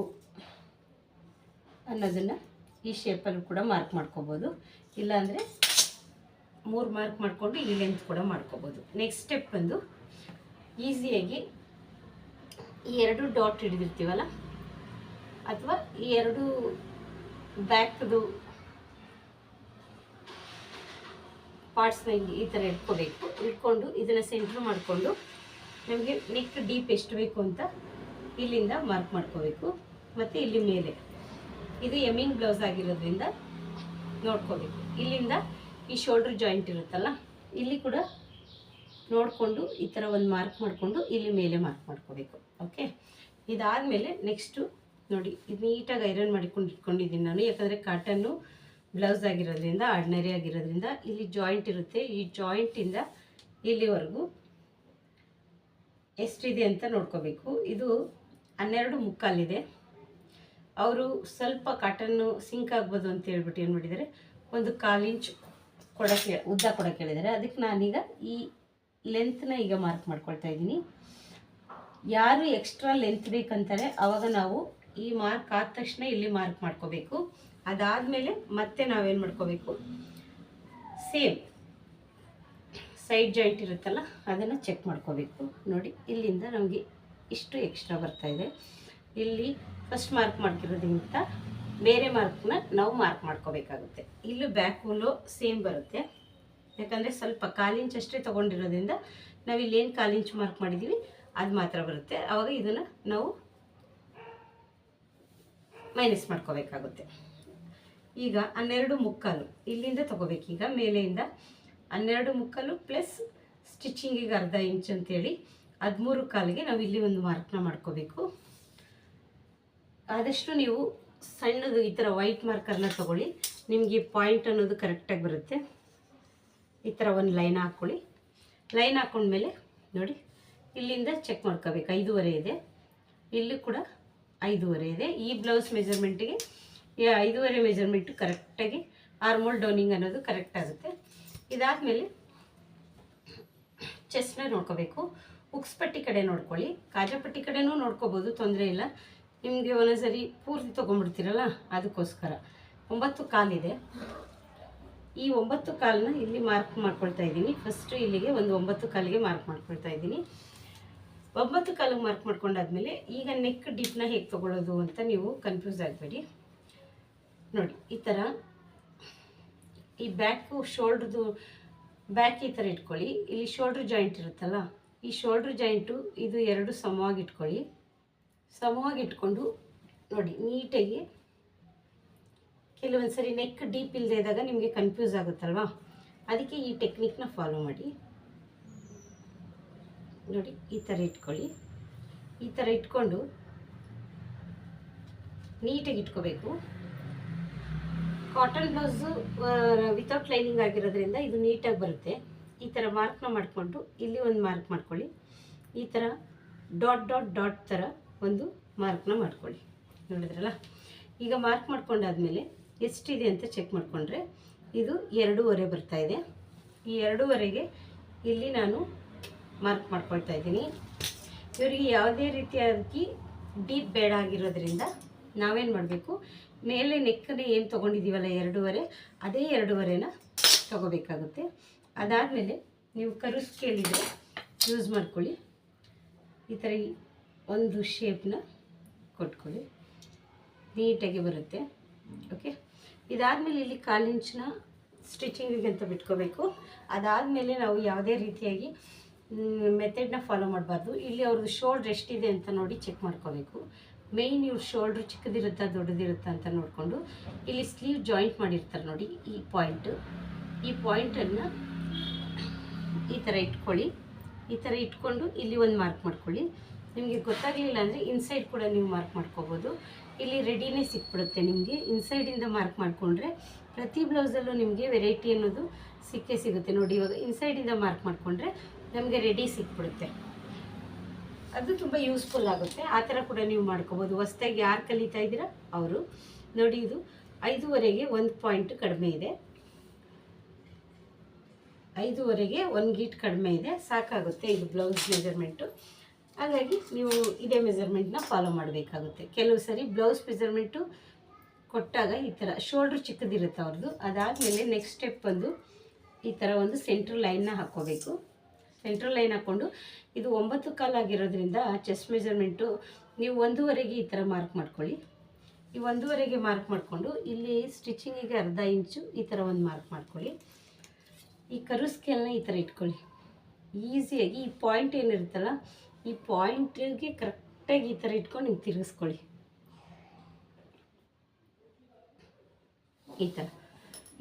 ಅನ್ನೋದನ್ನು ಈ ಶೇಪಲ್ಲಿ ಕೂಡ ಮಾರ್ಕ್ ಮಾಡ್ಕೋಬೋದು. ಇಲ್ಲಾಂದರೆ ಮೂರು ಮಾರ್ಕ್ ಮಾಡಿಕೊಂಡು ಈ ಲೆಂತ್ ಕೂಡ ಮಾಡ್ಕೋಬೋದು. ನೆಕ್ಸ್ಟ್ ಸ್ಟೆಪ್ ಬಂದು ಈಸಿಯಾಗಿ ಈ ಎರಡು ಡಾಟ್ ಹಿಡಿದಿರ್ತೀವಲ್ಲ, ಅಥವಾ ಈ ಎರಡು ಬ್ಯಾಕ್ದು ಪಾರ್ಟ್ಸ್ನ ಈ ಥರ ಇಟ್ಕೋಬೇಕು. ಇಟ್ಕೊಂಡು ಇದನ್ನು ಸೆಂಟ್ರ್ ಮಾಡಿಕೊಂಡು ನಮಗೆ ನೆಕ್ಸ್ಟ್ ಡೀಪ್ ಎಷ್ಟು ಬೇಕು ಅಂತ ಇಲ್ಲಿಂದ ಮಾರ್ಕ್ ಮಾಡ್ಕೋಬೇಕು. ಮತ್ತು ಇಲ್ಲಿ ಮೇಲೆ. ಇದು ಎಮಿಂಗ್ ಬ್ಲೌಸ್ ಆಗಿರೋದ್ರಿಂದ ನೋಡ್ಕೋಬೇಕು. ಇಲ್ಲಿಂದ ಈ ಶೋಲ್ಡ್ರ್ ಜಾಯಿಂಟ್ ಇರುತ್ತಲ್ಲ, ಇಲ್ಲಿ ಕೂಡ ನೋಡಿಕೊಂಡು ಈ ಥರ ಒಂದು ಮಾರ್ಕ್ ಮಾಡಿಕೊಂಡು ಇಲ್ಲಿ ಮೇಲೆ ಮಾರ್ಕ್ ಮಾಡ್ಕೋಬೇಕು. ಓಕೆ ಇದಾದಮೇಲೆ ನೆಕ್ಸ್ಟು ನೋಡಿ, ಇದು ನೀಟಾಗಿ ಐರನ್ ಮಾಡಿಕೊಂಡು ಇಟ್ಕೊಂಡಿದ್ದೀನಿ ನಾನು. ಯಾಕಂದರೆ ಕಾಟನ್ನು ಬ್ಲೌಸ್ ಆಗಿರೋದ್ರಿಂದ ಆರ್ಡಿನರಿ ಆಗಿರೋದ್ರಿಂದ ಇಲ್ಲಿ ಜಾಯಿಂಟ್ ಇರುತ್ತೆ. ಈ ಜಾಯಿಂಟಿಂದ ಇಲ್ಲಿವರೆಗೂ ಎಷ್ಟಿದೆ ಅಂತ ನೋಡ್ಕೋಬೇಕು. ಇದು ಹನ್ನೆರಡು ಮುಕ್ಕಾಲಿದೆ. ಅವರು ಸ್ವಲ್ಪ ಕಾಟನ್ನು ಸಿಂಕ್ ಆಗ್ಬೋದು ಅಂತ ಹೇಳ್ಬಿಟ್ಟು ಏನು ಮಾಡಿದ್ದಾರೆ, ಒಂದು ಕಾಲು ಇಂಚ್ ಕೊಡೋಕ್ಕೆ, ಉದ್ದ ಕೊಡೋಕ್ಕೆ ಹೇಳಿದ್ದಾರೆ. ಅದಕ್ಕೆ ನಾನೀಗ ಈ ಲೆಂತ್ನ ಈಗ ಮಾರ್ಕ್ ಮಾಡ್ಕೊಳ್ತಾ ಇದ್ದೀನಿ. ಯಾರು ಎಕ್ಸ್ಟ್ರಾ ಲೆಂತ್ ಬೇಕಂತಾರೆ ಆವಾಗ ನಾವು ಈ ಮಾರ್ಕ್ ಆದ ತಕ್ಷಣ ಇಲ್ಲಿ ಮಾರ್ಕ್ ಮಾಡ್ಕೋಬೇಕು. ಅದಾದಮೇಲೆ ಮತ್ತೆ ನಾವೇನು ಮಾಡ್ಕೋಬೇಕು? ಸೇಮ್ ಸೈಡ್ ಜಾಯಿಂಟ್ ಇರುತ್ತಲ್ಲ, ಅದನ್ನು ಚೆಕ್ ಮಾಡ್ಕೋಬೇಕು. ನೋಡಿ, ಇಲ್ಲಿಂದ ನಮಗೆ ಇಷ್ಟು ಎಕ್ಸ್ಟ್ರಾ ಬರ್ತಾ ಇದೆ. ಇಲ್ಲಿ ಫಸ್ಟ್ ಮಾರ್ಕ್ ಮಾಡ್ತಿರೋದ್ರಿಂದ ಬೇರೆ ಮಾರ್ಕ್ನ ನಾವು ಮಾರ್ಕ್ ಮಾಡ್ಕೋಬೇಕಾಗುತ್ತೆ. ಇಲ್ಲೂ ಬ್ಯಾಕ್ ಹೋಲು ಸೇಮ್ ಬರುತ್ತೆ. ಯಾಕಂದರೆ ಸ್ವಲ್ಪ ಕಾಲಿಂಚ್ ಅಷ್ಟೇ ತೊಗೊಂಡಿರೋದ್ರಿಂದ ನಾವು ಇಲ್ಲೇನು ಕಾಲಿಂಚ್ ಮಾರ್ಕ್ ಮಾಡಿದ್ದೀವಿ ಅದು ಮಾತ್ರ ಬರುತ್ತೆ. ಆವಾಗ ಇದನ್ನು ನಾವು ಮೈನಸ್ ಮಾಡ್ಕೋಬೇಕಾಗುತ್ತೆ. ಈಗ ಹನ್ನೆರಡು ಮುಕ್ಕಾಲು ಇಲ್ಲಿಂದ ತಗೋಬೇಕೀಗ, ಮೇಲೆಯಿಂದ ಹನ್ನೆರಡು ಮುಕ್ಕಲು ಪ್ಲಸ್ ಸ್ಟಿಚಿಂಗಿಗೆ ಅರ್ಧ ಇಂಚ್ ಅಂತೇಳಿ ಹದಿಮೂರು ಕಾಲಿಗೆ ನಾವು ಇಲ್ಲಿ ಒಂದು ಮಾರ್ಕ್ನ ಮಾಡ್ಕೋಬೇಕು. ಆದಷ್ಟು ನೀವು ಸಣ್ಣದು ಈ ಥರ ವೈಟ್ ಮಾರ್ಕರ್ನ ತಗೊಳ್ಳಿ. ನಿಮಗೆ ಪಾಯಿಂಟ್ ಅನ್ನೋದು ಕರೆಕ್ಟಾಗಿ ಬರುತ್ತೆ. ಈ ಥರ ಒಂದು ಲೈನ್ ಹಾಕ್ಕೊಳ್ಳಿ. ಲೈನ್ ಹಾಕ್ಕೊಂಡ್ಮೇಲೆ ನೋಡಿ, ಇಲ್ಲಿಂದ ಚೆಕ್ ಮಾಡ್ಕೋಬೇಕು. ಐದೂವರೆ ಇದೆ. ಇಲ್ಲಿ ಕೂಡ ಐದೂವರೆ ಇದೆ. ಈ ಬ್ಲೌಸ್ ಮೆಜರ್ಮೆಂಟಿಗೆ ಐದೂವರೆ ಮೆಜರ್ಮೆಂಟ್ ಕರೆಕ್ಟಾಗಿ ಆರ್ಮೋಲ್ ಡೌನಿಂಗ್ ಅನ್ನೋದು ಕರೆಕ್ಟ್ ಆಗುತ್ತೆ. ಇದಾದಮೇಲೆ ಚೆಸ್ಟ್ನ ನೋಡ್ಕೋಬೇಕು. ಉಕ್ಸ್ಪಟ್ಟಿ ಕಡೆ ನೋಡ್ಕೊಳ್ಳಿ. ಕಾಜಾಪಟ್ಟಿ ಕಡೆನೂ ನೋಡ್ಕೋಬೋದು, ತೊಂದರೆ ಇಲ್ಲ. ನಿಮಗೆ ಒಂದೊಂದ್ಸರಿ ಪೂರ್ತಿ ತೊಗೊಂಡ್ಬಿಡ್ತೀರಲ್ಲ, ಅದಕ್ಕೋಸ್ಕರ. ಒಂಬತ್ತು ಕಾಲಿದೆ ಈ ಒಂಬತ್ತು ಕಾಲನ್ನ ಇಲ್ಲಿ ಮಾರ್ಕ್ ಮಾಡ್ಕೊಳ್ತಾ ಇದ್ದೀನಿ. ಫಸ್ಟು ಇಲ್ಲಿಗೆ ಒಂದು ಒಂಬತ್ತು ಕಾಲಿಗೆ ಮಾರ್ಕ್ ಮಾಡ್ಕೊಳ್ತಾ ಇದ್ದೀನಿ. ಒಂಬತ್ತು ಕಾಲಿಗೆ ಮಾರ್ಕ್ ಮಾಡ್ಕೊಂಡಾದ್ಮೇಲೆ ಈಗ ನೆಕ್ ಡಿಪ್ನ ಹೇಗೆ ತೊಗೊಳ್ಳೋದು ಅಂತ ನೀವು ಕನ್ಫ್ಯೂಸ್ ಆಗಬೇಡಿ. ನೋಡಿ, ಈ ಥರ ಈ ಬ್ಯಾಕು ಶೋಲ್ಡ್ರದು ಬ್ಯಾಕ್ ಈ ಥರ ಇಟ್ಕೊಳ್ಳಿ. ಇಲ್ಲಿ ಶೋಲ್ಡ್ರ್ ಜಾಯಿಂಟ್ ಇರುತ್ತಲ್ಲ, ಈ ಶೋಲ್ಡ್ರ್ ಜಾಯಿಂಟು ಇದು ಎರಡು ಸಮವಾಗಿ ಇಟ್ಕೊಳ್ಳಿ. ಸಮವಾಗಿ ಇಟ್ಕೊಂಡು ನೋಡಿ, ನೀಟಾಗಿ ಕೆಲವೊಂದು ಸರಿ ನೆಕ್ ಡೀಪ್ ಇಲ್ಲದೆ ಇದ್ದಾಗ ನಿಮಗೆ ಕನ್ಫ್ಯೂಸ್ ಆಗುತ್ತಲ್ವಾ? ಅದಕ್ಕೆ ಈ ಟೆಕ್ನಿಕ್ನ ಫಾಲೋ ಮಾಡಿ. ನೋಡಿ, ಈ ಥರ ಇಟ್ಕೊಳ್ಳಿ. ಈ ಥರ ಇಟ್ಕೊಂಡು ನೀಟಾಗಿ ಇಟ್ಕೋಬೇಕು. ಕಾಟನ್ ಬ್ಲೌಸು ವಿತೌಟ್ ಲೈನಿಂಗ್ ಆಗಿರೋದ್ರಿಂದ ಇದು ನೀಟಾಗಿ ಬರುತ್ತೆ. ಈ ಥರ ಮಾರ್ಕ್ನ ಮಾಡಿಕೊಂಡು, ಇಲ್ಲಿ ಒಂದು ಮಾರ್ಕ್ ಮಾಡ್ಕೊಳ್ಳಿ. ಈ ಥರ ಡಾಟ್ ಡಾಟ್ ಡಾಟ್ ಥರ ಒಂದು ಮಾರ್ಕ್ನ ಮಾಡ್ಕೊಳ್ಳಿ. ನೋಡಿದ್ರಲ್ಲ? ಈಗ ಮಾರ್ಕ್ ಮಾಡ್ಕೊಂಡಾದ್ಮೇಲೆ ಎಷ್ಟಿದೆ ಅಂತ ಚೆಕ್ ಮಾಡಿಕೊಂಡ್ರೆ, ಇದು ಎರಡೂವರೆ ಬರ್ತಾ ಇದೆ. ಈ ಎರಡೂವರೆಗೆ ಇಲ್ಲಿ ನಾನು ಮಾರ್ಕ್ ಮಾಡ್ಕೊಳ್ತಾ ಇದ್ದೀನಿ. ಇವರಿಗೆ ಯಾವುದೇ ರೀತಿಯಾಗಿ ಡೀಪ್ ಬೇಡ ಆಗಿರೋದ್ರಿಂದ ನಾವೇನು ಮಾಡಬೇಕು? ಮೇಲೆ ನೆಕ್ಕನೆ ಏನು ತೊಗೊಂಡಿದ್ದೀವಲ್ಲ ಎರಡೂವರೆ, ಅದೇ ಎರಡೂವರೆನ ತೊಗೋಬೇಕಾಗುತ್ತೆ. ಅದಾದಮೇಲೆ ನೀವು ಕರು ಸ್ಕೇಲಿದ್ರೆ ಯೂಸ್ ಮಾಡ್ಕೊಳ್ಳಿ. ಈ ಥರ ಒಂದು ಶೇಪ್ನ ಕೊಟ್ಕೊಳ್ಳಿ. ನೀಟಾಗಿ ಬರುತ್ತೆ. ಓಕೆ ಇದಾದಮೇಲೆ ಇಲ್ಲಿ ಕಾಲಿಂಚನ್ನ ಸ್ಟಿಚಿಂಗಿಗೆ ಅಂತ ಬಿಟ್ಕೋಬೇಕು. ಅದಾದಮೇಲೆ ನಾವು ಯಾವುದೇ ರೀತಿಯಾಗಿ ಮೆಥಡ್ನ ಫಾಲೋ ಮಾಡಬಾರ್ದು. ಇಲ್ಲಿ ಅವ್ರದ್ದು ಶೋಲ್ಡ್ರ್ ಎಷ್ಟಿದೆ ಅಂತ ನೋಡಿ ಚೆಕ್ ಮಾಡ್ಕೋಬೇಕು. ಮೇಯ್ನ್ ಇವ್ರ ಶೋಲ್ಡ್ರ್ ಚಿಕ್ಕದಿರುತ್ತಾ ದೊಡ್ಡದಿರುತ್ತಾ ಅಂತ ನೋಡಿಕೊಂಡು ಇಲ್ಲಿ ಸ್ಲೀವ್ ಜಾಯಿಂಟ್ ಮಾಡಿರ್ತಾರೆ ನೋಡಿ ಈ ಪಾಯಿಂಟು ಈ ಪಾಯಿಂಟನ್ನು ಈ ಥರ ಇಟ್ಕೊಳ್ಳಿ. ಈ ಥರ ಇಟ್ಕೊಂಡು ಇಲ್ಲಿ ಒಂದು ಮಾರ್ಕ್ ಮಾಡ್ಕೊಳ್ಳಿ. ನಿಮಗೆ ಗೊತ್ತಾಗಲಿಲ್ಲ ಅಂದರೆ ಇನ್ಸೈಡ್ ಕೂಡ ನೀವು ಮಾರ್ಕ್ ಮಾಡ್ಕೋಬೋದು. ಇಲ್ಲಿ ರೆಡಿನೇ ಸಿಕ್ಬಿಡುತ್ತೆ ನಿಮಗೆ. ಇನ್ಸೈಡಿಂದ ಮಾರ್ಕ್ ಮಾಡಿಕೊಂಡ್ರೆ ಪ್ರತಿ ಬ್ಲೌಸಲ್ಲೂ ನಿಮಗೆ ವೆರೈಟಿ ಅನ್ನೋದು ಸಿಕ್ಕೇ ಸಿಗುತ್ತೆ. ನೋಡಿ ಇವಾಗ ಇನ್ಸೈಡಿಂದ ಮಾರ್ಕ್ ಮಾಡಿಕೊಂಡ್ರೆ ನಮಗೆ ರೆಡಿ ಸಿಕ್ಬಿಡುತ್ತೆ. ಅದು ತುಂಬ ಯೂಸ್ಫುಲ್ ಆಗುತ್ತೆ. ಆ ಥರ ಕೂಡ ನೀವು ಮಾಡ್ಕೋಬೋದು. ಹೊಸ್ದಾಗಿ ಯಾರು ಕಲಿತಾ ಇದ್ದೀರಾ? ಅವರು. ನೋಡಿ ಇದು ಐದೂವರೆಗೆ ಒಂದು ಪಾಯಿಂಟ್ ಕಡಿಮೆ ಇದೆ. ಐದೂವರೆಗೆ ಒಂದು ಗೀಟ್ ಕಡಿಮೆ ಇದೆ. ಸಾಕಾಗುತ್ತೆ ಇದು ಬ್ಲೌಸ್ ಮೆಜರ್ಮೆಂಟು ಹಾಗಾಗಿ ನೀವು ಇದೇ ಮೆಜರ್ಮೆಂಟ್ನ ಫಾಲೋ ಮಾಡಬೇಕಾಗುತ್ತೆ. ಕೆಲವು ಸರಿ ಬ್ಲೌಸ್ ಮೆಜರ್ಮೆಂಟು ಕೊಟ್ಟಾಗ ಈ ಥರ ಶೋಲ್ಡ್ರ್ ಚಿಕ್ಕದಿರುತ್ತೆ ಅವ್ರದ್ದು. ಅದಾದಮೇಲೆ ನೆಕ್ಸ್ಟ್ ಸ್ಟೆಪ್ ಬಂದು ಈ ಥರ ಒಂದು ಸೆಂಟ್ರ್ ಲೈನ್ನ ಹಾಕ್ಕೋಬೇಕು. ಸೆಂಟ್ರ್ ಲೈನ್ ಹಾಕ್ಕೊಂಡು ಇದು ಒಂಬತ್ತು ಕಾಲಾಗಿರೋದ್ರಿಂದ ಚೆಸ್ಟ್ ಮೆಜರ್ಮೆಂಟು ನೀವು ಒಂದೂವರೆಗೆ ಈ ಥರ ಮಾರ್ಕ್ ಮಾಡ್ಕೊಳ್ಳಿ. ಈ ಒಂದೂವರೆಗೆ ಮಾರ್ಕ್ ಮಾಡಿಕೊಂಡು ಇಲ್ಲಿ ಸ್ಟಿಚಿಂಗಿಗೆ ಅರ್ಧ ಇಂಚು ಈ ಥರ ಒಂದು ಮಾರ್ಕ್ ಮಾಡ್ಕೊಳ್ಳಿ. ಈ ಕರು ಸ್ಕೇಲ್ನ ಈ ಥರ ಇಟ್ಕೊಳ್ಳಿ. ಈಸಿಯಾಗಿ ಈ ಪಾಯಿಂಟ್ ಏನಿರುತ್ತಲ್ಲ, ಈ ಪಾಯಿಂಟಿಗೆ ಕರೆಕ್ಟಾಗಿ ಈ ಥರ ಇಟ್ಕೊಂಡು ಹಿಂಗೆ ತಿರುಗಿಸ್ಕೊಳ್ಳಿ. ಈ ಥರ.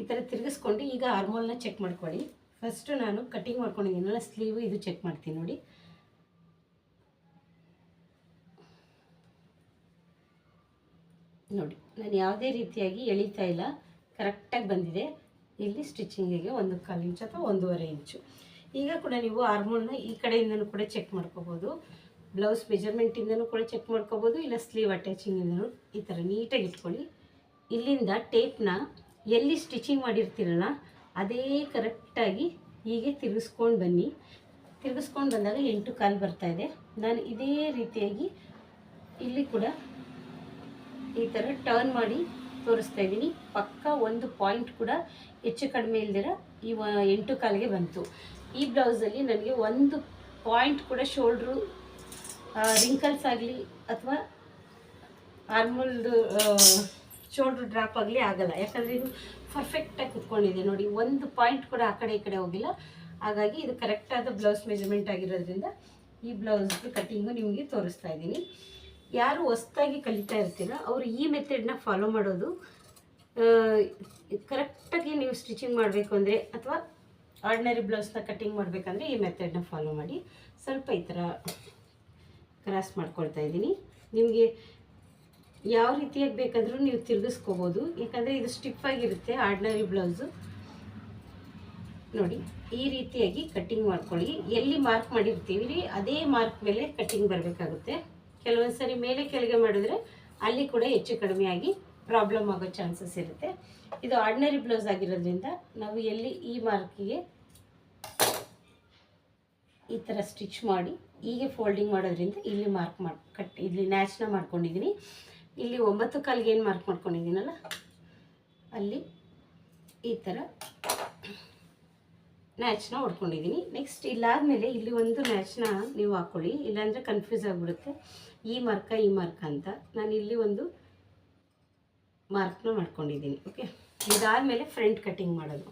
ಈ ಥರ ತಿರುಗಿಸ್ಕೊಂಡು ಈಗ ಆರ್ಮೋಲ್ನ ಚೆಕ್ ಮಾಡ್ಕೊಳ್ಳಿ. ಫಸ್ಟು ನಾನು ಕಟ್ಟಿಂಗ್ ಮಾಡ್ಕೊಂಡಿದ್ದೀನಲ್ಲ ಸ್ಲೀವ್ ಇದು ಚೆಕ್ ಮಾಡ್ತೀನಿ ನೋಡಿ. ನೋಡಿ, ನಾನು ಯಾವುದೇ ರೀತಿಯಾಗಿ ಎಳಿತಾ ಇಲ್ಲ. ಕರೆಕ್ಟಾಗಿ ಬಂದಿದೆ. ಇಲ್ಲಿ ಸ್ಟಿಚಿಂಗಿಗೆ ಒಂದು ಕಾಲು ಇಂಚು ಅಥವಾ ಒಂದೂವರೆ ಇಂಚು. ಈಗ ಕೂಡ ನೀವು ಆರ್ಮೋಲ್ನ ಈ ಕಡೆಯಿಂದನೂ ಕೂಡ ಚೆಕ್ ಮಾಡ್ಕೋಬೋದು ಬ್ಲೌಸ್ ಮೆಜರ್ಮೆಂಟಿಂದನೂ ಕೂಡ ಚೆಕ್ ಮಾಡ್ಕೋಬೋದು ಇಲ್ಲ ಸ್ಲೀವ್ ಅಟ್ಯಾಚಿಂಗಿಂದನೂ ಈ ಥರ ನೀಟಾಗಿ ಇಟ್ಕೊಳ್ಳಿ. ಇಲ್ಲಿಂದ ಟೇಪ್ನ ಎಲ್ಲಿ ಸ್ಟಿಚಿಂಗ್ ಮಾಡಿರ್ತೀರಲ್ಲ ಅದೇ ಕರೆಕ್ಟಾಗಿ ಹೀಗೆ ತಿರುಗಿಸ್ಕೊಂಡು ಬನ್ನಿ. ತಿರುಗಿಸ್ಕೊಂಡು ಬಂದಾಗ ಎಂಟು ಕಾಲು ಇದೆ. ನಾನು ಇದೇ ರೀತಿಯಾಗಿ ಇಲ್ಲಿ ಕೂಡ ಈ ಥರ ಟರ್ನ್ ಮಾಡಿ ತೋರಿಸ್ತಾ ಇದ್ದೀನಿ. ಪಕ್ಕ ಒಂದು ಪಾಯಿಂಟ್ ಕೂಡ ಹೆಚ್ಚು ಕಡಿಮೆ ಇಲ್ದಿರ ಈ ಎಂಟು ಕಾಲಿಗೆ ಬಂತು. ಈ ಬ್ಲೌಸಲ್ಲಿ ನನಗೆ ಒಂದು ಪಾಯಿಂಟ್ ಕೂಡ ಶೋಲ್ಡ್ರು ರಿಂಕಲ್ಸ್ ಆಗಲಿ ಅಥವಾ ಆರ್ಮಲ್ದು ಶೋಲ್ಡ್ರ್ ಡ್ರಾಪ್ ಆಗಲಿ ಆಗಲ್ಲ. ಯಾಕಂದರೆ ಇದು ಪರ್ಫೆಕ್ಟಾಗಿ ಕುತ್ಕೊಂಡಿದೆ ನೋಡಿ. ಒಂದು ಪಾಯಿಂಟ್ ಕೂಡ ಆ ಕಡೆ ಈ ಕಡೆ ಹೋಗಿಲ್ಲ. ಹಾಗಾಗಿ ಇದು ಕರೆಕ್ಟಾದ ಬ್ಲೌಸ್ ಮೆಜರ್ಮೆಂಟ್ ಆಗಿರೋದ್ರಿಂದ ಈ ಬ್ಲೌಸ್ ಕಟ್ಟಿಂಗು ನಿಮಗೆ ತೋರಿಸ್ತಾ ಇದ್ದೀನಿ. ಯಾರು ಹೊಸ್ದಾಗಿ ಕಲಿತಾ ಇರ್ತೀರ ಅವರು ಈ ಮೆಥಡ್ನ ಫಾಲೋ ಮಾಡೋದು ಕರೆಕ್ಟಾಗಿ ನೀವು ಸ್ಟಿಚಿಂಗ್ ಮಾಡಬೇಕು ಅಂದರೆ ಅಥವಾ ಆರ್ಡಿನರಿ ಬ್ಲೌಸ್ನ ಕಟ್ಟಿಂಗ್ ಮಾಡಬೇಕಂದ್ರೆ ಈ ಮೆಥಡ್ನ ಫಾಲೋ ಮಾಡಿ. ಸ್ವಲ್ಪ ಈ ಥರ ಕ್ರಾಸ್ ಮಾಡ್ಕೊಳ್ತಾ ಇದ್ದೀನಿ. ನಿಮಗೆ ಯಾವ ರೀತಿಯಾಗಿ ಬೇಕಾದರೂ ನೀವು ತಿರುಗಿಸ್ಕೋಬೋದು. ಯಾಕಂದರೆ ಇದು ಸ್ಟಿಫ್ ಆಗಿರುತ್ತೆ ಆರ್ಡಿನರಿ ಬ್ಲೌಸು ನೋಡಿ, ಈ ರೀತಿಯಾಗಿ ಕಟ್ಟಿಂಗ್ ಮಾಡ್ಕೊಳ್ಳಿ. ಎಲ್ಲಿ ಮಾರ್ಕ್ ಮಾಡಿರ್ತೀವಿ ರೀ ಅದೇ ಮಾರ್ಕ್ ಮೇಲೆ ಕಟ್ಟಿಂಗ್ ಬರಬೇಕಾಗುತ್ತೆ. ಕೆಲವೊಂದು ಸರಿ ಮೇಲೆ ಕೆಳಗೆ ಮಾಡಿದ್ರೆ ಅಲ್ಲಿ ಕೂಡ ಹೆಚ್ಚು ಕಡಿಮೆ ಆಗಿ ಪ್ರಾಬ್ಲಮ್ ಆಗೋ ಚಾನ್ಸಸ್ ಇರುತ್ತೆ. ಇದು ಆರ್ಡಿನರಿ ಬ್ಲೌಸ್ ಆಗಿರೋದ್ರಿಂದ ನಾವು ಎಲ್ಲಿ ಈ ಮಾರ್ಕಿಗೆ ಈ ಥರ ಸ್ಟಿಚ್ ಮಾಡಿ, ಹೀಗೆ ಫೋಲ್ಡಿಂಗ್ ಮಾಡೋದ್ರಿಂದ ಇಲ್ಲಿ ಮಾರ್ಕ್ ಮಾಡಿ ಕಟ್ ಇಲ್ಲಿ ನ್ಯಾಚ್ನ ಮಾಡ್ಕೊಂಡಿದ್ದೀನಿ ಇಲ್ಲಿ ಒಂಬತ್ತು ಕಾಲಿಗೆ ಏನು ಮಾರ್ಕ್ ಮಾಡ್ಕೊಂಡಿದ್ದೀನಲ್ಲ? ಅಲ್ಲಿ ಈ ಥರ ನ್ಯಾಚ್ನ ಹೊಡ್ಕೊಂಡಿದ್ದೀನಿ. ನೆಕ್ಸ್ಟ್ ಇಲ್ಲಾದಮೇಲೆ ಇಲ್ಲಿ ಒಂದು ನ್ಯಾಚ್ನ ನೀವು ಹಾಕ್ಕೊಳ್ಳಿ ಇಲ್ಲಾಂದರೆ ಕನ್ಫ್ಯೂಸ್ ಆಗಿಬಿಡುತ್ತೆ. ಈ ಮಾರ್ಕ ಈ ಮಾರ್ಕ ಅಂತ ನಾನು ಇಲ್ಲಿ ಒಂದು ಮಾರ್ಕ್ನ ಮಾಡ್ಕೊಂಡಿದ್ದೀನಿ. ಓಕೆ ಇದಾದಮೇಲೆ ಫ್ರಂಟ್ ಕಟ್ಟಿಂಗ್ ಮಾಡೋದು.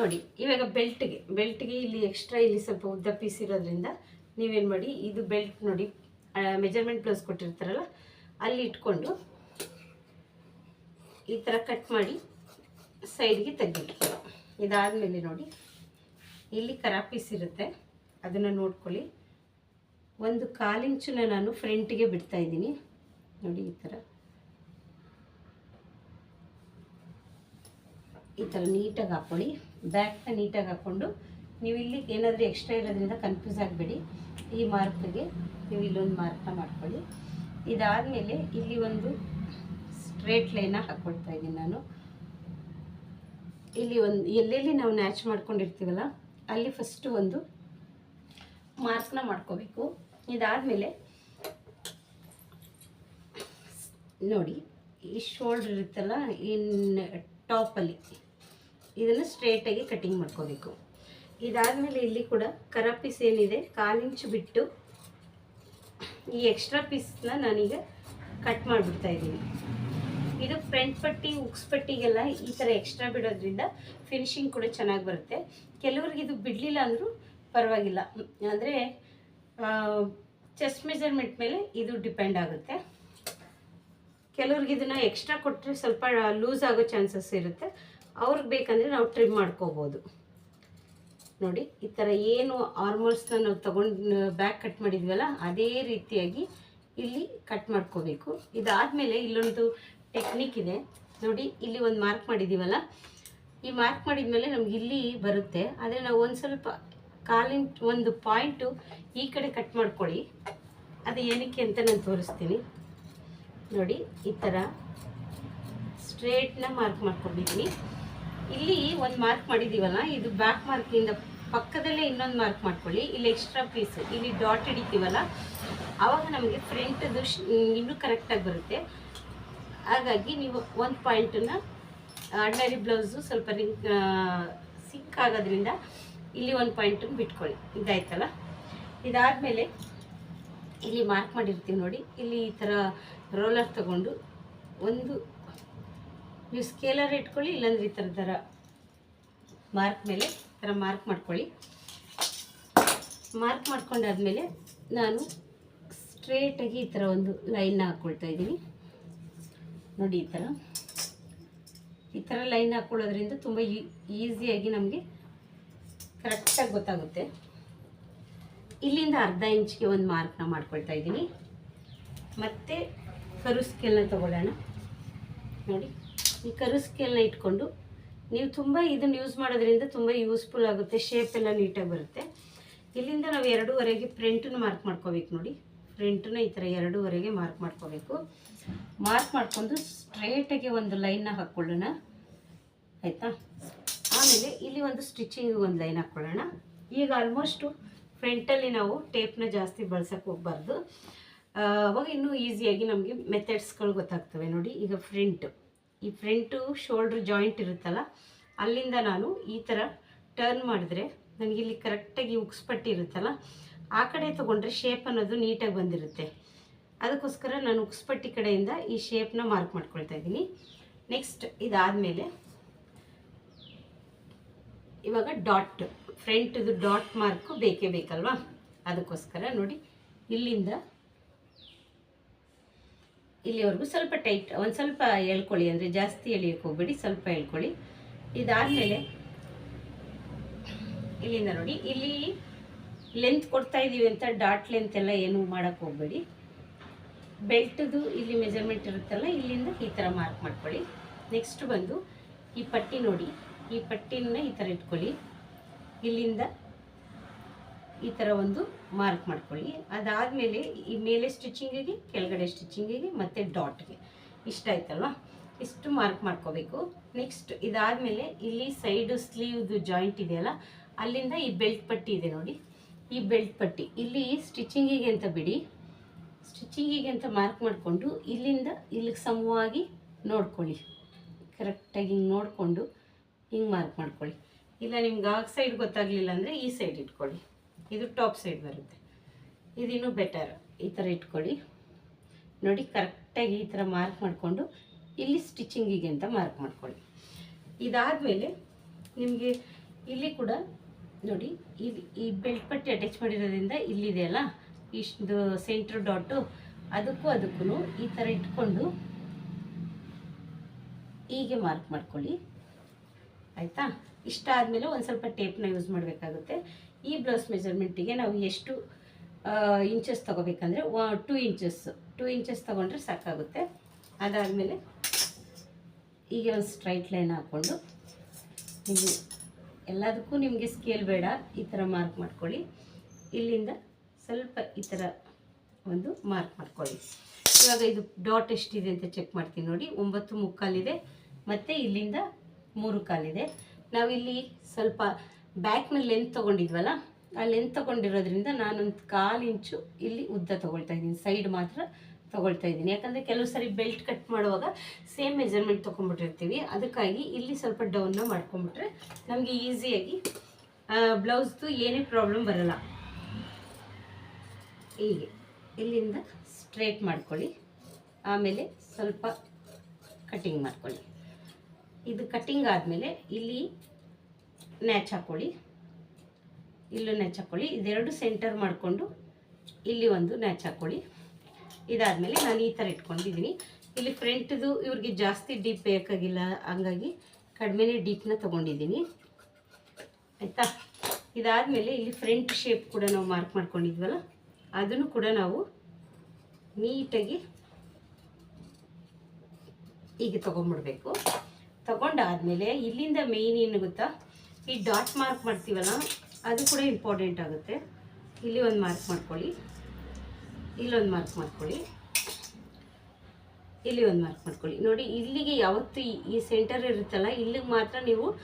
ನೋಡಿ, ಇವಾಗ ಬೆಲ್ಟ್ಗೆ ಬೆಲ್ಟ್ಗೆ ಇಲ್ಲಿ ಎಕ್ಸ್ಟ್ರಾ ಇಲ್ಲಿ ಸ್ವಲ್ಪ ಉದ್ದ ಪೀಸ್ ಇರೋದ್ರಿಂದ ನೀವೇನು ಮಾಡಿ, ಇದು ಬೆಲ್ಟ್ ನೋಡಿ ಮೆಜರ್ಮೆಂಟ್ ಬ್ಲೌಸ್ ಕೊಟ್ಟಿರ್ತಾರಲ್ಲ, ಅಲ್ಲಿ ಇಟ್ಕೊಂಡು ಈ ಥರ ಕಟ್ ಮಾಡಿ ಸೈಡ್ಗೆ ತೆಗೆದಿಟ್ಕೊಳ್ಳೋ ಇದಾದಮೇಲೆ ನೋಡಿ, ಇಲ್ಲಿ ಕರಾ ಪೀಸ್ ಇರುತ್ತೆ. ಅದನ್ನು ನೋಡ್ಕೊಳ್ಳಿ. ಒಂದು ಕಾಲಿಂಚನ್ನ ನಾನು ಫ್ರಂಟಿಗೆ ಬಿಡ್ತಾ ಇದ್ದೀನಿ. ನೋಡಿ ಈ ಥರ ಈ ಥರ ನೀಟಾಗಿ ಹಾಕ್ಕೊಳ್ಳಿ. ಬ್ಯಾಕ್ನ ನೀಟಾಗಿ ಹಾಕ್ಕೊಂಡು, ನೀವು ಇಲ್ಲಿ ಏನಾದರೂ ಎಕ್ಸ್ಟ್ರಾ ಇರೋದ್ರಿಂದ ಕನ್ಫ್ಯೂಸ್ ಆಗಬೇಡಿ. ಈ ಮಾರ್ಕ್ಗೆ ನೀವು ಇಲ್ಲೊಂದು ಮಾರ್ಕ್ನ ಮಾಡ್ಕೊಳ್ಳಿ. ಇದಾದಮೇಲೆ ಇಲ್ಲಿ ಒಂದು ಸ್ಟ್ರೇಟ್ ಲೈನ ಹಾಕ್ಕೊಳ್ತಾ ಇದ್ದೀನಿ ನಾನು. ಇಲ್ಲಿ ಒಂದು, ಎಲ್ಲೆಲ್ಲಿ ನಾವು ನ್ಯಾಚ್ ಮಾಡ್ಕೊಂಡಿರ್ತೀವಲ್ಲ, ಅಲ್ಲಿ ಫಸ್ಟು ಒಂದು ಮಾರ್ಕ್ನ ಮಾಡ್ಕೋಬೇಕು. ಇದಾದಮೇಲೆ ನೋಡಿ, ಈ ಶೋಲ್ಡ್ರ್ ಇರುತ್ತಲ್ಲ ಇನ್ ಟಾಪಲ್ಲಿ ಇದನ್ನು ಸ್ಟ್ರೇಟಾಗಿ ಕಟ್ಟಿಂಗ್ ಮಾಡ್ಕೋಬೇಕು. ಇದಾದಮೇಲೆ ಇಲ್ಲಿ ಕೂಡ ಕರ ಪೀಸ್ ಏನಿದೆ, ಕಾಲಿಂಚು ಬಿಟ್ಟು ಈ ಎಕ್ಸ್ಟ್ರಾ ಪೀಸ್ನ ನಾನೀಗ ಕಟ್ ಮಾಡಿಬಿಡ್ತಾ ಇದ್ದೀನಿ. ಇದು ಫ್ರಂಟ್ ಪಟ್ಟಿ ಉಕ್ಸ್ ಪಟ್ಟಿಗೆಲ್ಲ ಈ ಥರ ಎಕ್ಸ್ಟ್ರಾ ಬಿಡೋದ್ರಿಂದ ಫಿನಿಶಿಂಗ್ ಕೂಡ ಚೆನ್ನಾಗಿ ಬರುತ್ತೆ. ಕೆಲವ್ರಿಗೆ ಇದು ಬಿಡಲಿಲ್ಲ ಅಂದರೂ ಪರವಾಗಿಲ್ಲ. ಅಂದರೆ ಚೆಸ್ಟ್ ಮೆಜರ್ಮೆಂಟ್ ಮೇಲೆ ಇದು ಡಿಪೆಂಡ್ ಆಗುತ್ತೆ. ಕೆಲವ್ರಿಗೆ ಇದನ್ನು ಎಕ್ಸ್ಟ್ರಾ ಕೊಟ್ಟರೆ ಸ್ವಲ್ಪ ಲೂಸ್ ಆಗೋ ಚಾನ್ಸಸ್ ಇರುತ್ತೆ. ಅವ್ರಿಗೆ ಬೇಕಂದರೆ ನಾವು ಟ್ರಿಮ್ ಮಾಡ್ಕೋಬೋದು. ನೋಡಿ, ಈ ಥರ ಏನು ಆರ್ಮೋಲ್ಸ್ನ ನಾವು ತಗೊಂಡು ಬ್ಯಾಕ್ ಕಟ್ ಮಾಡಿದ್ವಲ್ಲ, ಅದೇ ರೀತಿಯಾಗಿ ಇಲ್ಲಿ ಕಟ್ ಮಾಡ್ಕೋಬೇಕು. ಇದಾದಮೇಲೆ ಇಲ್ಲೊಂದು ಟೆಕ್ನಿಕ್ ಇದೆ. ನೋಡಿ, ಇಲ್ಲಿ ಒಂದು ಮಾರ್ಕ್ ಮಾಡಿದ್ದೀವಲ್ಲ ಈ ಮಾರ್ಕ್ ಮಾಡಿದ್ಮೇಲೆ ನಮ್ಗೆ ಇಲ್ಲಿ ಬರುತ್ತೆ. ಆದರೆ ನಾವು ಒಂದು ಸ್ವಲ್ಪ ಕಾಲಿನ, ಒಂದು ಪಾಯಿಂಟು ಈ ಕಡೆ ಕಟ್ ಮಾಡ್ಕೊಳ್ಳಿ ಅದು ಏನಕ್ಕೆ ಅಂತ ನಾನು ತೋರಿಸ್ತೀನಿ. ನೋಡಿ, ಈ ಥರ ಸ್ಟ್ರೇಟ್ನ ಮಾರ್ಕ್ ಮಾಡ್ಕೊಂಡಿದ್ದೀನಿ ಇಲ್ಲಿ ಒಂದು ಮಾರ್ಕ್ ಮಾಡಿದ್ದೀವಲ್ಲ ಇದು ಬ್ಯಾಕ್ ಮಾರ್ಕಿಂದ ಪಕ್ಕದಲ್ಲೇ ಇನ್ನೊಂದು ಮಾರ್ಕ್ ಮಾಡ್ಕೊಳ್ಳಿ. ಇಲ್ಲಿ ಎಕ್ಸ್ಟ್ರಾ ಪೀಸ್ ಇಲ್ಲಿ ಡಾಟ್ ಹಿಡಿತೀವಲ್ಲ? ಆವಾಗ ನಮಗೆ ಫ್ರಂಟದು ಇನ್ನೂ ಕರೆಕ್ಟಾಗಿ ಬರುತ್ತೆ. ಹಾಗಾಗಿ ನೀವು ಒಂದು ಪಾಯಿಂಟನ್ನು ಆರ್ಡಿನರಿ ಬ್ಲೌಸು ಸ್ವಲ್ಪ ರಿಂಕ್ ಸಿಂಕ್ ಆಗೋದ್ರಿಂದ ಇಲ್ಲಿ ಒಂದು ಪಾಯಿಂಟನ್ನು ಬಿಟ್ಕೊಳ್ಳಿ. ಇದಾಯ್ತಲ್ಲ? ಇದಾದಮೇಲೆ ಇಲ್ಲಿ ಮಾರ್ಕ್ ಮಾಡಿರ್ತೀವಿ ನೋಡಿ. ಇಲ್ಲಿ ಈ ಥರ ರೋಲರ್ ತಗೊಂಡು ಒಂದು, ನೀವು ಸ್ಕೇಲರ್ ಇಟ್ಕೊಳ್ಳಿ, ಇಲ್ಲಾಂದ್ರೆ ಈ ಥರ ಮಾರ್ಕ್ ಮೇಲೆ ಥರ ಮಾರ್ಕ್ ಮಾಡ್ಕೊಳ್ಳಿ. ಮಾರ್ಕ್ ಮಾಡ್ಕೊಂಡಾದ್ಮೇಲೆ ನಾನು ಸ್ಟ್ರೇಟಾಗಿ ಈ ಥರ ಒಂದು ಲೈನ್ನ ಹಾಕ್ಕೊಳ್ತಾ ಇದ್ದೀನಿ. ನೋಡಿ ಈ ಥರ. ಈ ಥರ ಲೈನ್ ಹಾಕ್ಕೊಳ್ಳೋದ್ರಿಂದ ತುಂಬ ಈಸಿಯಾಗಿ ನಮಗೆ ಕರೆಕ್ಟಾಗಿ ಗೊತ್ತಾಗುತ್ತೆ. ಇಲ್ಲಿಂದ ಅರ್ಧ ಇಂಚ್ಗೆ ಒಂದು ಮಾರ್ಕ್ನ ಮಾಡ್ಕೊಳ್ತಾ ಇದ್ದೀನಿ. ಮತ್ತು ಕರು ಸ್ಕೇಲ್ನ ತಗೊಳ್ಳೋಣ. ನೋಡಿ, ಈ ಕರು ಸ್ಕೇಲ್ನ ಇಟ್ಕೊಂಡು ನೀವು ತುಂಬ ಇದನ್ನು ಯೂಸ್ ಮಾಡೋದ್ರಿಂದ ತುಂಬ ಯೂಸ್ಫುಲ್ ಆಗುತ್ತೆ ಶೇಪ್ ಎಲ್ಲ ನೀಟಾಗಿ ಬರುತ್ತೆ. ಇಲ್ಲಿಂದ ನಾವು ಎರಡೂವರೆಗೆ ಫ್ರಂಟನ್ನು ಮಾರ್ಕ್ ಮಾಡ್ಕೋಬೇಕು ನೋಡಿ. ಫ್ರಂಟನ್ನ ಈ ಥರ ಎರಡೂವರೆಗೆ ಮಾರ್ಕ್ ಮಾಡ್ಕೋಬೇಕು. ಮಾರ್ಕ್ ಮಾಡಿಕೊಂಡು ಸ್ಟ್ರೇಟಾಗಿ ಒಂದು ಲೈನ್ನ ಹಾಕ್ಕೊಳ್ಳೋಣ ಆಯಿತಾ? ಆಮೇಲೆ ಇಲ್ಲಿ ಒಂದು ಸ್ಟಿಚಿಂಗ್ ಒಂದು ಲೈನ್ ಹಾಕ್ಕೊಳ್ಳೋಣ ಈಗ ಆಲ್ಮೋಸ್ಟು ಫ್ರಂಟಲ್ಲಿ ನಾವು ಟೇಪ್ನ ಜಾಸ್ತಿ ಬಳಸೋಕೆ ಹೋಗ್ಬಾರ್ದು. ಅವಾಗ ಇನ್ನೂ ಈಸಿಯಾಗಿ ನಮಗೆ ಮೆಥಡ್ಸ್ಗಳು ಗೊತ್ತಾಗ್ತವೆ ನೋಡಿ. ಈಗ ಫ್ರಂಟ್ ಈ ಫ್ರಂಟು ಶೋಲ್ಡ್ರ್ ಜಾಯಿಂಟ್ ಇರುತ್ತಲ್ಲ, ಅಲ್ಲಿಂದ ನಾನು ಈ ಥರ ಟರ್ನ್ ಮಾಡಿದ್ರೆ ಇಲ್ಲಿ ಕರೆಕ್ಟಾಗಿ ಉಕ್ಸ್ಪಟ್ಟಿ ಇರುತ್ತಲ್ಲ, ಆ ಕಡೆ ತೊಗೊಂಡ್ರೆ ಶೇಪ್ ಅನ್ನೋದು ನೀಟಾಗಿ ಬಂದಿರುತ್ತೆ. ಅದಕ್ಕೋಸ್ಕರ ನಾನು ಉಕ್ಸ್ಪಟ್ಟಿ ಕಡೆಯಿಂದ ಈ ಶೇಪ್ನ ಮಾರ್ಕ್ ಮಾಡ್ಕೊಳ್ತಾ ಇದ್ದೀನಿ. ನೆಕ್ಸ್ಟ್ ಇದಾದಮೇಲೆ ಇವಾಗ ಡಾಟ್ ಫ್ರಂಟ್ದು ಡಾಟ್ ಮಾರ್ಕು ಬೇಕೇ ಬೇಕಲ್ವಾ? ಅದಕ್ಕೋಸ್ಕರ ನೋಡಿ ಇಲ್ಲಿಂದ ಇಲ್ಲಿವರೆಗೂ ಸ್ವಲ್ಪ ಟೈಟ್, ಒಂದು ಸ್ವಲ್ಪ ಎಳ್ಕೊಳ್ಳಿ, ಅಂದರೆ ಜಾಸ್ತಿ ಎಳಿಯೋಕ್ಕೆ ಹೋಗ್ಬೇಡಿ, ಸ್ವಲ್ಪ ಎಳ್ಕೊಳ್ಳಿ. ಇದಾದಮೇಲೆ ಇಲ್ಲಿಂದ ನೋಡಿ, ಇಲ್ಲಿ ಲೆಂತ್ ಕೊಡ್ತಾ ಇದ್ದೀವಿ ಅಂತ ಡಾಟ್ ಲೆಂತ್ ಎಲ್ಲ ಏನು ಮಾಡೋಕ್ಕೆ ಹೋಗಬೇಡಿ. ಬೆಲ್ಟದು ಇಲ್ಲಿ ಮೆಜರ್ಮೆಂಟ್ ಇರುತ್ತಲ್ಲ, ಇಲ್ಲಿಂದ ಈ ಥರ ಮಾರ್ಕ್ ಮಾಡ್ಕೊಳ್ಳಿ. ನೆಕ್ಸ್ಟ್ ಬಂದು ಈ ಪಟ್ಟಿ ನೋಡಿ, ಈ ಪಟ್ಟಿನ ಈ ಥರ ಇಟ್ಕೊಳ್ಳಿ. ಇಲ್ಲಿಂದ ಈ ಥರ ಒಂದು ಮಾರ್ಕ್ ಮಾಡ್ಕೊಳ್ಳಿ. ಅದಾದಮೇಲೆ ಈ ಮೇಲೆ ಸ್ಟಿಚಿಂಗಿಗೆ ಕೆಳಗಡೆ ಸ್ಟಿಚಿಂಗಿಗೆ ಮತ್ತು ಡಾಟ್ಗೆ ಇಷ್ಟ ಆಯ್ತಲ್ವಾ? ಇಷ್ಟು ಮಾರ್ಕ್ ಮಾಡ್ಕೋಬೇಕು. ನೆಕ್ಸ್ಟ್ ಇದಾದಮೇಲೆ ಇಲ್ಲಿ ಸೈಡು ಸ್ಲೀವ್ದು ಜಾಯಿಂಟ್ ಇದೆಯಲ್ಲ ಅಲ್ಲಿಂದ ಈ ಬೆಲ್ಟ್ ಪಟ್ಟಿ ಇದೆ ನೋಡಿ. ಈ ಬೆಲ್ಟ್ ಪಟ್ಟಿ. ಇಲ್ಲಿ ಸ್ಟಿಚಿಂಗಿಗೆ ಅಂತ ಬಿಡಿ. ಸ್ಟಿಚಿಂಗಿಗೆ ಅಂತ ಮಾರ್ಕ್ ಮಾಡಿಕೊಂಡು ಇಲ್ಲಿಂದ ಇಲ್ಲಿಗೆ ಸಮವಾಗಿ ನೋಡ್ಕೊಳ್ಳಿ. ಕರೆಕ್ಟಾಗಿ ಹಿಂಗೆ ನೋಡಿಕೊಂಡು ಹಿಂಗೆ ಮಾರ್ಕ್ ಮಾಡ್ಕೊಳ್ಳಿ. ಇಲ್ಲ ನಿಮ್ಗೆ ಆ ಸೈಡ್ ಗೊತ್ತಾಗಲಿಲ್ಲ ಅಂದರೆ ಈ ಸೈಡ್ ಇಟ್ಕೊಳ್ಳಿ. ಇದು ಟಾಪ್ ಸೈಡ್ ಬರುತ್ತೆ. ಇದಿನ್ನೂ ಬೆಟರ್ ಈ ಥರ ಇಟ್ಕೊಳ್ಳಿ. ನೋಡಿ ಕರೆಕ್ಟಾಗಿ ಈ ಥರ ಮಾರ್ಕ್ ಮಾಡಿಕೊಂಡು ಇಲ್ಲಿ ಸ್ಟಿಚಿಂಗಿಗೆ ಅಂತ ಮಾರ್ಕ್ ಮಾಡ್ಕೊಳ್ಳಿ. ಇದಾದಮೇಲೆ ನಿಮಗೆ ಇಲ್ಲಿ ಕೂಡ ನೋಡಿ ಇಲ್ಲಿ ಈ ಬೆಲ್ಟ್ ಪಟ್ಟಿ ಅಟ್ಯಾಚ್ ಮಾಡಿರೋದ್ರಿಂದ ಇಲ್ಲಿದೆಯಲ್ಲ ಇಷ್ಟು ಸೆಂಟ್ರ್ ಡಾಟು ಅದಕ್ಕೂ ಅದಕ್ಕೂ ಈ ಥರ ಇಟ್ಕೊಂಡು ಹೀಗೆ ಮಾರ್ಕ್ ಮಾಡ್ಕೊಳ್ಳಿ. ಆಯಿತಾ? ಇಷ್ಟ ಆದಮೇಲೆ ಒಂದು ಸ್ವಲ್ಪ ಟೇಪ್ನ ಯೂಸ್ ಮಾಡಬೇಕಾಗುತ್ತೆ. ಈ ಬ್ಲೌಸ್ ಮೆಜರ್ಮೆಂಟಿಗೆ ನಾವು ಎಷ್ಟು ಇಂಚಸ್ ತೊಗೋಬೇಕಂದ್ರೆ ಟೂ ಇಂಚಸ್ ಟೂ ಇಂಚಸ್ ತೊಗೊಂಡ್ರೆ ಸಾಕಾಗುತ್ತೆ. ಅದಾದಮೇಲೆ ಹೀಗೆ ಒಂದು ಸ್ಟ್ರೈಟ್ ಲೈನ್ ಹಾಕ್ಕೊಂಡು ನೀವು ಎಲ್ಲದಕ್ಕೂ ನಿಮಗೆ ಸ್ಕೇಲ್ ಬೇಡ, ಈ ಥರ ಮಾರ್ಕ್ ಮಾಡ್ಕೊಳ್ಳಿ. ಇಲ್ಲಿಂದ ಸ್ವಲ್ಪ ಈ ಥರ ಒಂದು ಮಾರ್ಕ್ ಮಾಡ್ಕೊಳ್ಳಿ. ಇವಾಗ ಇದು ಡಾಟ್ ಎಷ್ಟಿದೆ ಅಂತ ಚೆಕ್ ಮಾಡ್ತೀನಿ ನೋಡಿ. ಒಂಬತ್ತು ಮುಕ್ಕಾಲಿದೆ, ಮತ್ತು ಇಲ್ಲಿಂದ ಮೂರು ಕಾಲಿದೆ. ನಾವಿಲ್ಲಿ ಸ್ವಲ್ಪ ಬ್ಯಾಕ್ನ ಲೆಂತ್ ತೊಗೊಂಡಿದ್ವಲ್ಲ, ಆ ಲೆಂತ್ ತೊಗೊಂಡಿರೋದ್ರಿಂದ ನಾನೊಂದು ಕಾಲು ಇಂಚು ಇಲ್ಲಿ ಉದ್ದ ತೊಗೊಳ್ತಾ ಇದ್ದೀನಿ ಸೈಡ್ ಮಾತ್ರ ತೊಗೊಳ್ತಾ ಇದ್ದೀನಿ. ಯಾಕಂದರೆ ಕೆಲವು ಸರಿ ಬೆಲ್ಟ್ ಕಟ್ ಮಾಡುವಾಗ ಸೇಮ್ ಮೆಜರ್ಮೆಂಟ್ ತೊಗೊಂಡ್ಬಿಟ್ಟಿರ್ತೀವಿ. ಅದಕ್ಕಾಗಿ ಇಲ್ಲಿ ಸ್ವಲ್ಪ ಡೌನ್ನ ಮಾಡ್ಕೊಂಬಿಟ್ರೆ ನಮಗೆ ಈಸಿಯಾಗಿ ಬ್ಲೌಸ್ದು ಏನೇ ಪ್ರಾಬ್ಲಮ್ ಬರಲ್ಲ. ಹೀಗೆ, ಇಲ್ಲಿಂದ ಸ್ಟ್ರೇಟ್ ಮಾಡ್ಕೊಳ್ಳಿ. ಆಮೇಲೆ ಸ್ವಲ್ಪ ಕಟಿಂಗ್ ಮಾಡ್ಕೊಳ್ಳಿ. ಇದು ಕಟಿಂಗ್ ಆದಮೇಲೆ ಇಲ್ಲಿ ನ್ಯಾಚ್ ಹಾಕ್ಕೊಳ್ಳಿ ಇಲ್ಲೂ ನ್ಯಾಚ್ ಹಾಕ್ಕೊಳ್ಳಿ ಇದೆರಡು ಸೆಂಟರ್ ಮಾಡಿಕೊಂಡು ಇಲ್ಲಿ ಒಂದು ನ್ಯಾಚ್ ಹಾಕ್ಕೊಳ್ಳಿ ಇದಾದಮೇಲೆ ನಾನು ಈ ಥರ ಇಟ್ಕೊಂಡಿದ್ದೀನಿ. ಇಲ್ಲಿ ಫ್ರಂಟ್ದು ಇವ್ರಿಗೆ ಜಾಸ್ತಿ ಡೀಪ್ ಬೇಕಾಗಿಲ್ಲ. ಹಂಗಾಗಿ ಕಡಿಮೆನೇ ಡೀಪ್ನ ತೊಗೊಂಡಿದ್ದೀನಿ. ಆಯಿತಾ? ಇದಾದಮೇಲೆ ಇಲ್ಲಿ ಫ್ರಂಟ್ ಶೇಪ್ ಕೂಡ ನಾವು ಮಾರ್ಕ್ ಮಾಡ್ಕೊಂಡಿದ್ವಲ್ಲ, ಅದನ್ನು ಕೂಡ ನಾವು ನೀಟಾಗಿ ಹೀಗೆ ತೊಗೊಂಬಿಡ್ಬೇಕು ತೊಗೊಂಡಾದಮೇಲೆ ಇಲ್ಲಿಂದ ಮೇಯ್ನ್ ಏನು ಗೊತ್ತಾ? ಈ ಡಾಟ್ ಮಾರ್ಕ್ ಮಾಡ್ತೀವಲ್ಲ, ಅದು ಕೂಡ ಇಂಪಾರ್ಟೆಂಟ್ ಆಗುತ್ತೆ. ಇಲ್ಲಿ ಒಂದು ಮಾರ್ಕ್ ಮಾಡ್ಕೊಳ್ಳಿ. ಇಲ್ಲೊಂದು ಮಾರ್ಕ್ ಮಾಡ್ಕೊಳ್ಳಿ. ಇಲ್ಲಿ ಒಂದು ಮಾರ್ಕ್ ಮಾಡ್ಕೊಳ್ಳಿ. ನೋಡಿ, ಇಲ್ಲಿಗೆ ಯಾವತ್ತು ಈ- ಸೆಂಟರ್ ಇರುತ್ತಲ್ಲ, ಇಲ್ಲಿಗೆ ಮಾತ್ರ ನೀವು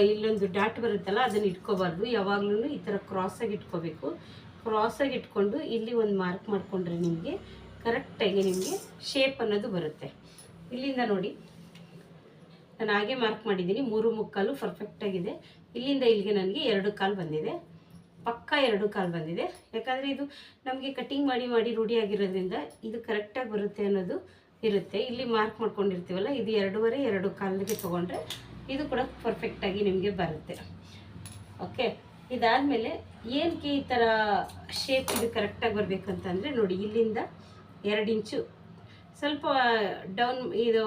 ಇಲ್ಲೊಂದು ಡಾಟ್ ಬರುತ್ತಲ್ಲ, ಅದನ್ನು ಇಟ್ಕೋಬಾರ್ದು. ಯಾವಾಗ್ಲೂ ಈ ಥರ ಕ್ರಾಸಾಗಿ ಇಟ್ಕೋಬೇಕು. ಕ್ರಾಸಾಗಿ ಇಟ್ಕೊಂಡು ಇಲ್ಲಿ ಒಂದು ಮಾರ್ಕ್ ಮಾಡಿಕೊಂಡ್ರೆ ನಿಮಗೆ ಕರೆಕ್ಟಾಗಿ ನಿಮಗೆ ಶೇಪ್ ಅನ್ನೋದು ಬರುತ್ತೆ. ಇಲ್ಲಿಂದ ನೋಡಿ. ನಾನು ಹಾಗೆ ಮಾರ್ಕ್ ಮಾಡಿದ್ದೀನಿ. ಮೂರು ಮುಕ್ಕಾಲು ಪರ್ಫೆಕ್ಟಾಗಿದೆ ಇಲ್ಲಿಂದ ಇಲ್ಲಿಗೆ ನನಗೆ ಎರಡು ಕಾಲು ಬಂದಿದೆ. ಪಕ್ಕ ಎರಡು ಕಾಲು ಬಂದಿದೆ. ಯಾಕಂದರೆ ಇದು ನಮಗೆ ಕಟಿಂಗ್ ಮಾಡಿ ಮಾಡಿ ರೂಢಿಯಾಗಿರೋದ್ರಿಂದ ಇದು ಕರೆಕ್ಟಾಗಿ ಬರುತ್ತೆ ಅನ್ನೋದು ಇರುತ್ತೆ. ಇಲ್ಲಿ ಮಾರ್ಕ್ ಮಾಡ್ಕೊಂಡಿರ್ತೀವಲ್ಲ, ಇದು ಎರಡೂವರೆ, ಎರಡು ಕಾಲಿಗೆ ತೊಗೊಂಡ್ರೆ ಇದು ಕೂಡ ಪರ್ಫೆಕ್ಟಾಗಿ ನಿಮಗೆ ಬರುತ್ತೆ. ಓಕೆ ಇದಾದಮೇಲೆ ಏನಕ್ಕೆ ಈ ಥರ ಶೇಪ್ ಇದು ಕರೆಕ್ಟಾಗಿ ಬರಬೇಕಂತಂದರೆ ನೋಡಿ, ಇಲ್ಲಿಂದ ಎರಡು ಇಂಚು ಸ್ವಲ್ಪ ಡೌನ್ ಇದು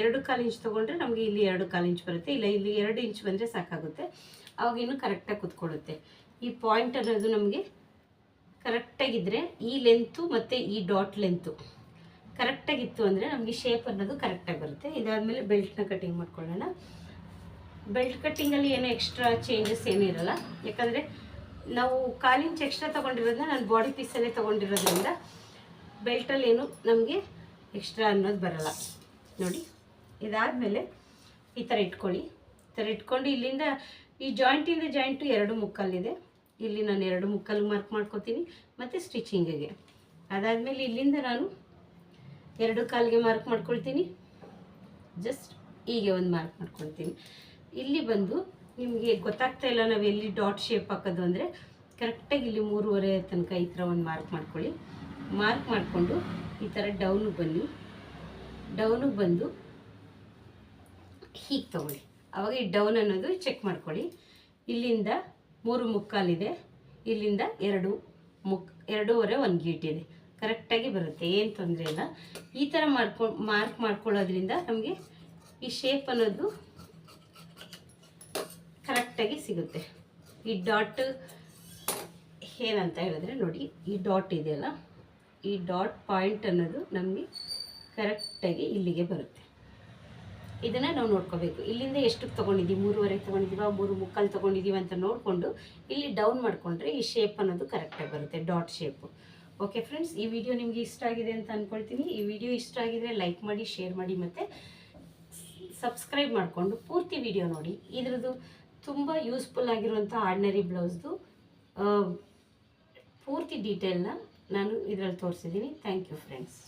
ಎರಡು ಕಾಲು ಇಂಚ್ ತೊಗೊಂಡ್ರೆ ನಮಗೆ ಇಲ್ಲಿ ಎರಡು ಕಾಲು ಇಂಚ್ ಬರುತ್ತೆ. ಇಲ್ಲ, ಇಲ್ಲಿ ಎರಡು ಇಂಚ್ ಬಂದರೆ ಸಾಕಾಗುತ್ತೆ. ಅವಾಗ ಇನ್ನು ಕರೆಕ್ಟಾಗಿ ಕುತ್ಕೊಳ್ಳುತ್ತೆ ಈ ಪಾಯಿಂಟ್ ಅನ್ನೋದು ನಮಗೆ ಕರೆಕ್ಟಾಗಿದ್ದರೆ ಈ ಲೆಂತು ಮತ್ತು ಈ ಡಾಟ್ ಲೆಂತು ಕರೆಕ್ಟಾಗಿತ್ತು ಅಂದರೆ ನಮಗೆ ಶೇಪ್ ಅನ್ನೋದು ಕರೆಕ್ಟಾಗಿ ಬರುತ್ತೆ. ಇದಾದಮೇಲೆ ಬೆಲ್ಟ್ನ ಕಟಿಂಗ್ ಮಾಡ್ಕೊಳ್ಳೋಣ. ಬೆಲ್ಟ್ ಕಟ್ಟಿಂಗಲ್ಲಿ ಏನೂ ಎಕ್ಸ್ಟ್ರಾ ಚೇಂಜಸ್ ಏನೂ ಇರೋಲ್ಲ. ಯಾಕಂದರೆ ನಾವು ಕಾಲಿಂಚ್ ಎಕ್ಸ್ಟ್ರಾ ತೊಗೊಂಡಿರೋದನ್ನ ನಾನು ಬಾಡಿ ಪೀಸಲ್ಲೇ ತೊಗೊಂಡಿರೋದ್ರಿಂದ ಬೆಲ್ಟಲ್ಲಿ ಏನು ನಮಗೆ ಎಕ್ಸ್ಟ್ರಾ ಅನ್ನೋದು ಬರಲ್ಲ. ನೋಡಿ, ಇದಾದಮೇಲೆ ಈ ಥರ ಇಟ್ಕೊಳ್ಳಿ. ಈ ಥರ ಇಟ್ಕೊಂಡು ಇಲ್ಲಿಂದ ಈ ಜಾಯಿಂಟಿಂದ ಜಾಯಿಂಟು ಎರಡು ಮುಕ್ಕಲ್ಲಿದೆ. ಇಲ್ಲಿ ನಾನು ಎರಡು ಮುಕ್ಕಲ್ಲಿ ಮಾರ್ಕ್ ಮಾಡ್ಕೋತೀನಿ, ಮತ್ತು ಸ್ಟಿಚಿಂಗಿಗೆ ಅದಾದಮೇಲೆ ಇಲ್ಲಿಂದ ನಾನು ಎರಡು ಕಾಲಿಗೆ ಮಾರ್ಕ್ ಮಾಡ್ಕೊಳ್ತೀನಿ. ಜಸ್ಟ್ ಹೀಗೆ ಒಂದು ಮಾರ್ಕ್ ಮಾಡ್ಕೊಳ್ತೀನಿ. ಇಲ್ಲಿ ಬಂದು ನಿಮಗೆ ಗೊತ್ತಾಗ್ತಾ ಇಲ್ಲ ನಾವು ಎಲ್ಲಿ ಡಾಟ್ ಶೇಪ್ ಹಾಕೋದು ಅಂದರೆ ಕರೆಕ್ಟಾಗಿ ಇಲ್ಲಿ ಮೂರುವರೆ ತನಕ ಈ ಥರ ಒಂದು ಮಾರ್ಕ್ ಮಾಡ್ಕೊಳ್ಳಿ. ಮಾರ್ಕ್ ಮಾಡಿಕೊಂಡು ಈ ಥರ ಡೌನಿಗೆ ಬನ್ನಿ. ಡೌನಿಗೆ ಬಂದು ಹೀಗೆ ತಗೊಳ್ಳಿ. ಆವಾಗ ಈ ಡೌನ್ ಅನ್ನೋದು ಚೆಕ್ ಮಾಡ್ಕೊಳ್ಳಿ. ಇಲ್ಲಿಂದ ಮೂರು ಮುಕ್ಕಾಲಿದೆ. ಇಲ್ಲಿಂದ ಎರಡು ಮುಕ್, ಎರಡೂವರೆ ಒಂದು ಗೀಟಿದೆ ಕರೆಕ್ಟಾಗಿ ಬರುತ್ತೆ, ಏನು ತೊಂದರೆ ಇಲ್ಲ. ಈ ಥರ ಮಾಡ್ಕೊ ಮಾರ್ಕ್ ಮಾಡ್ಕೊಳ್ಳೋದ್ರಿಂದ ನಮಗೆ ಈ ಶೇಪ್ ಅನ್ನೋದು ಕರೆಕ್ಟಾಗಿ ಸಿಗುತ್ತೆ. ಈ ಡಾಟ್ ಏನಂತ ಹೇಳಿದ್ರೆ ನೋಡಿ, ಈ ಡಾಟ್ ಇದೆಯಲ್ಲ ಈ ಡಾಟ್ ಪಾಯಿಂಟ್ ಅನ್ನೋದು ನಮಗೆ ಕರೆಕ್ಟಾಗಿ ಇಲ್ಲಿಗೆ ಬರುತ್ತೆ. ಇದನ್ನು ನಾವು ನೋಡ್ಕೋಬೇಕು. ಇಲ್ಲಿಂದ ಎಷ್ಟು ತೊಗೊಂಡಿದ್ದೀವಿ? ಮೂರುವರೆಗೆ ತೊಗೊಂಡಿದ್ದೀವ? ಮೂರು ಮುಕ್ಕಾಲು ತೊಗೊಂಡಿದ್ದೀವಿ ಅಂತ ನೋಡಿಕೊಂಡು ಇಲ್ಲಿ ಡೌನ್ ಮಾಡಿಕೊಂಡ್ರೆ ಈ ಶೇಪ್ ಅನ್ನೋದು ಕರೆಕ್ಟಾಗಿ ಬರುತ್ತೆ ಡಾಟ್ ಶೇಪು ಓಕೆ ಫ್ರೆಂಡ್ಸ್ ಈ ವಿಡಿಯೋ ನಿಮಗೆ ಇಷ್ಟ ಆಗಿದೆ ಅಂತ ಅಂದ್ಕೊಳ್ತೀನಿ ಈ ವಿಡಿಯೋ ಇಷ್ಟ ಆಗಿದರೆ ಲೈಕ್ ಮಾಡಿ ಶೇರ್ ಮಾಡಿ ಮತ್ತು ಸಬ್ಸ್ಕ್ರೈಬ್ ಮಾಡಿಕೊಂಡು ಪೂರ್ತಿ ವಿಡಿಯೋ ನೋಡಿ. ಇದ್ರದ್ದು ತುಂಬ ಯೂಸ್ಫುಲ್ ಆಗಿರುವಂಥ ಆರ್ಡಿನರಿ ಬ್ಲೌಸ್ದು ಪೂರ್ತಿ ಡೀಟೇಲ್ನ ನಾನು ಇದರಲ್ಲಿ ತೋರಿಸಿದ್ದೀನಿ. Thank you friends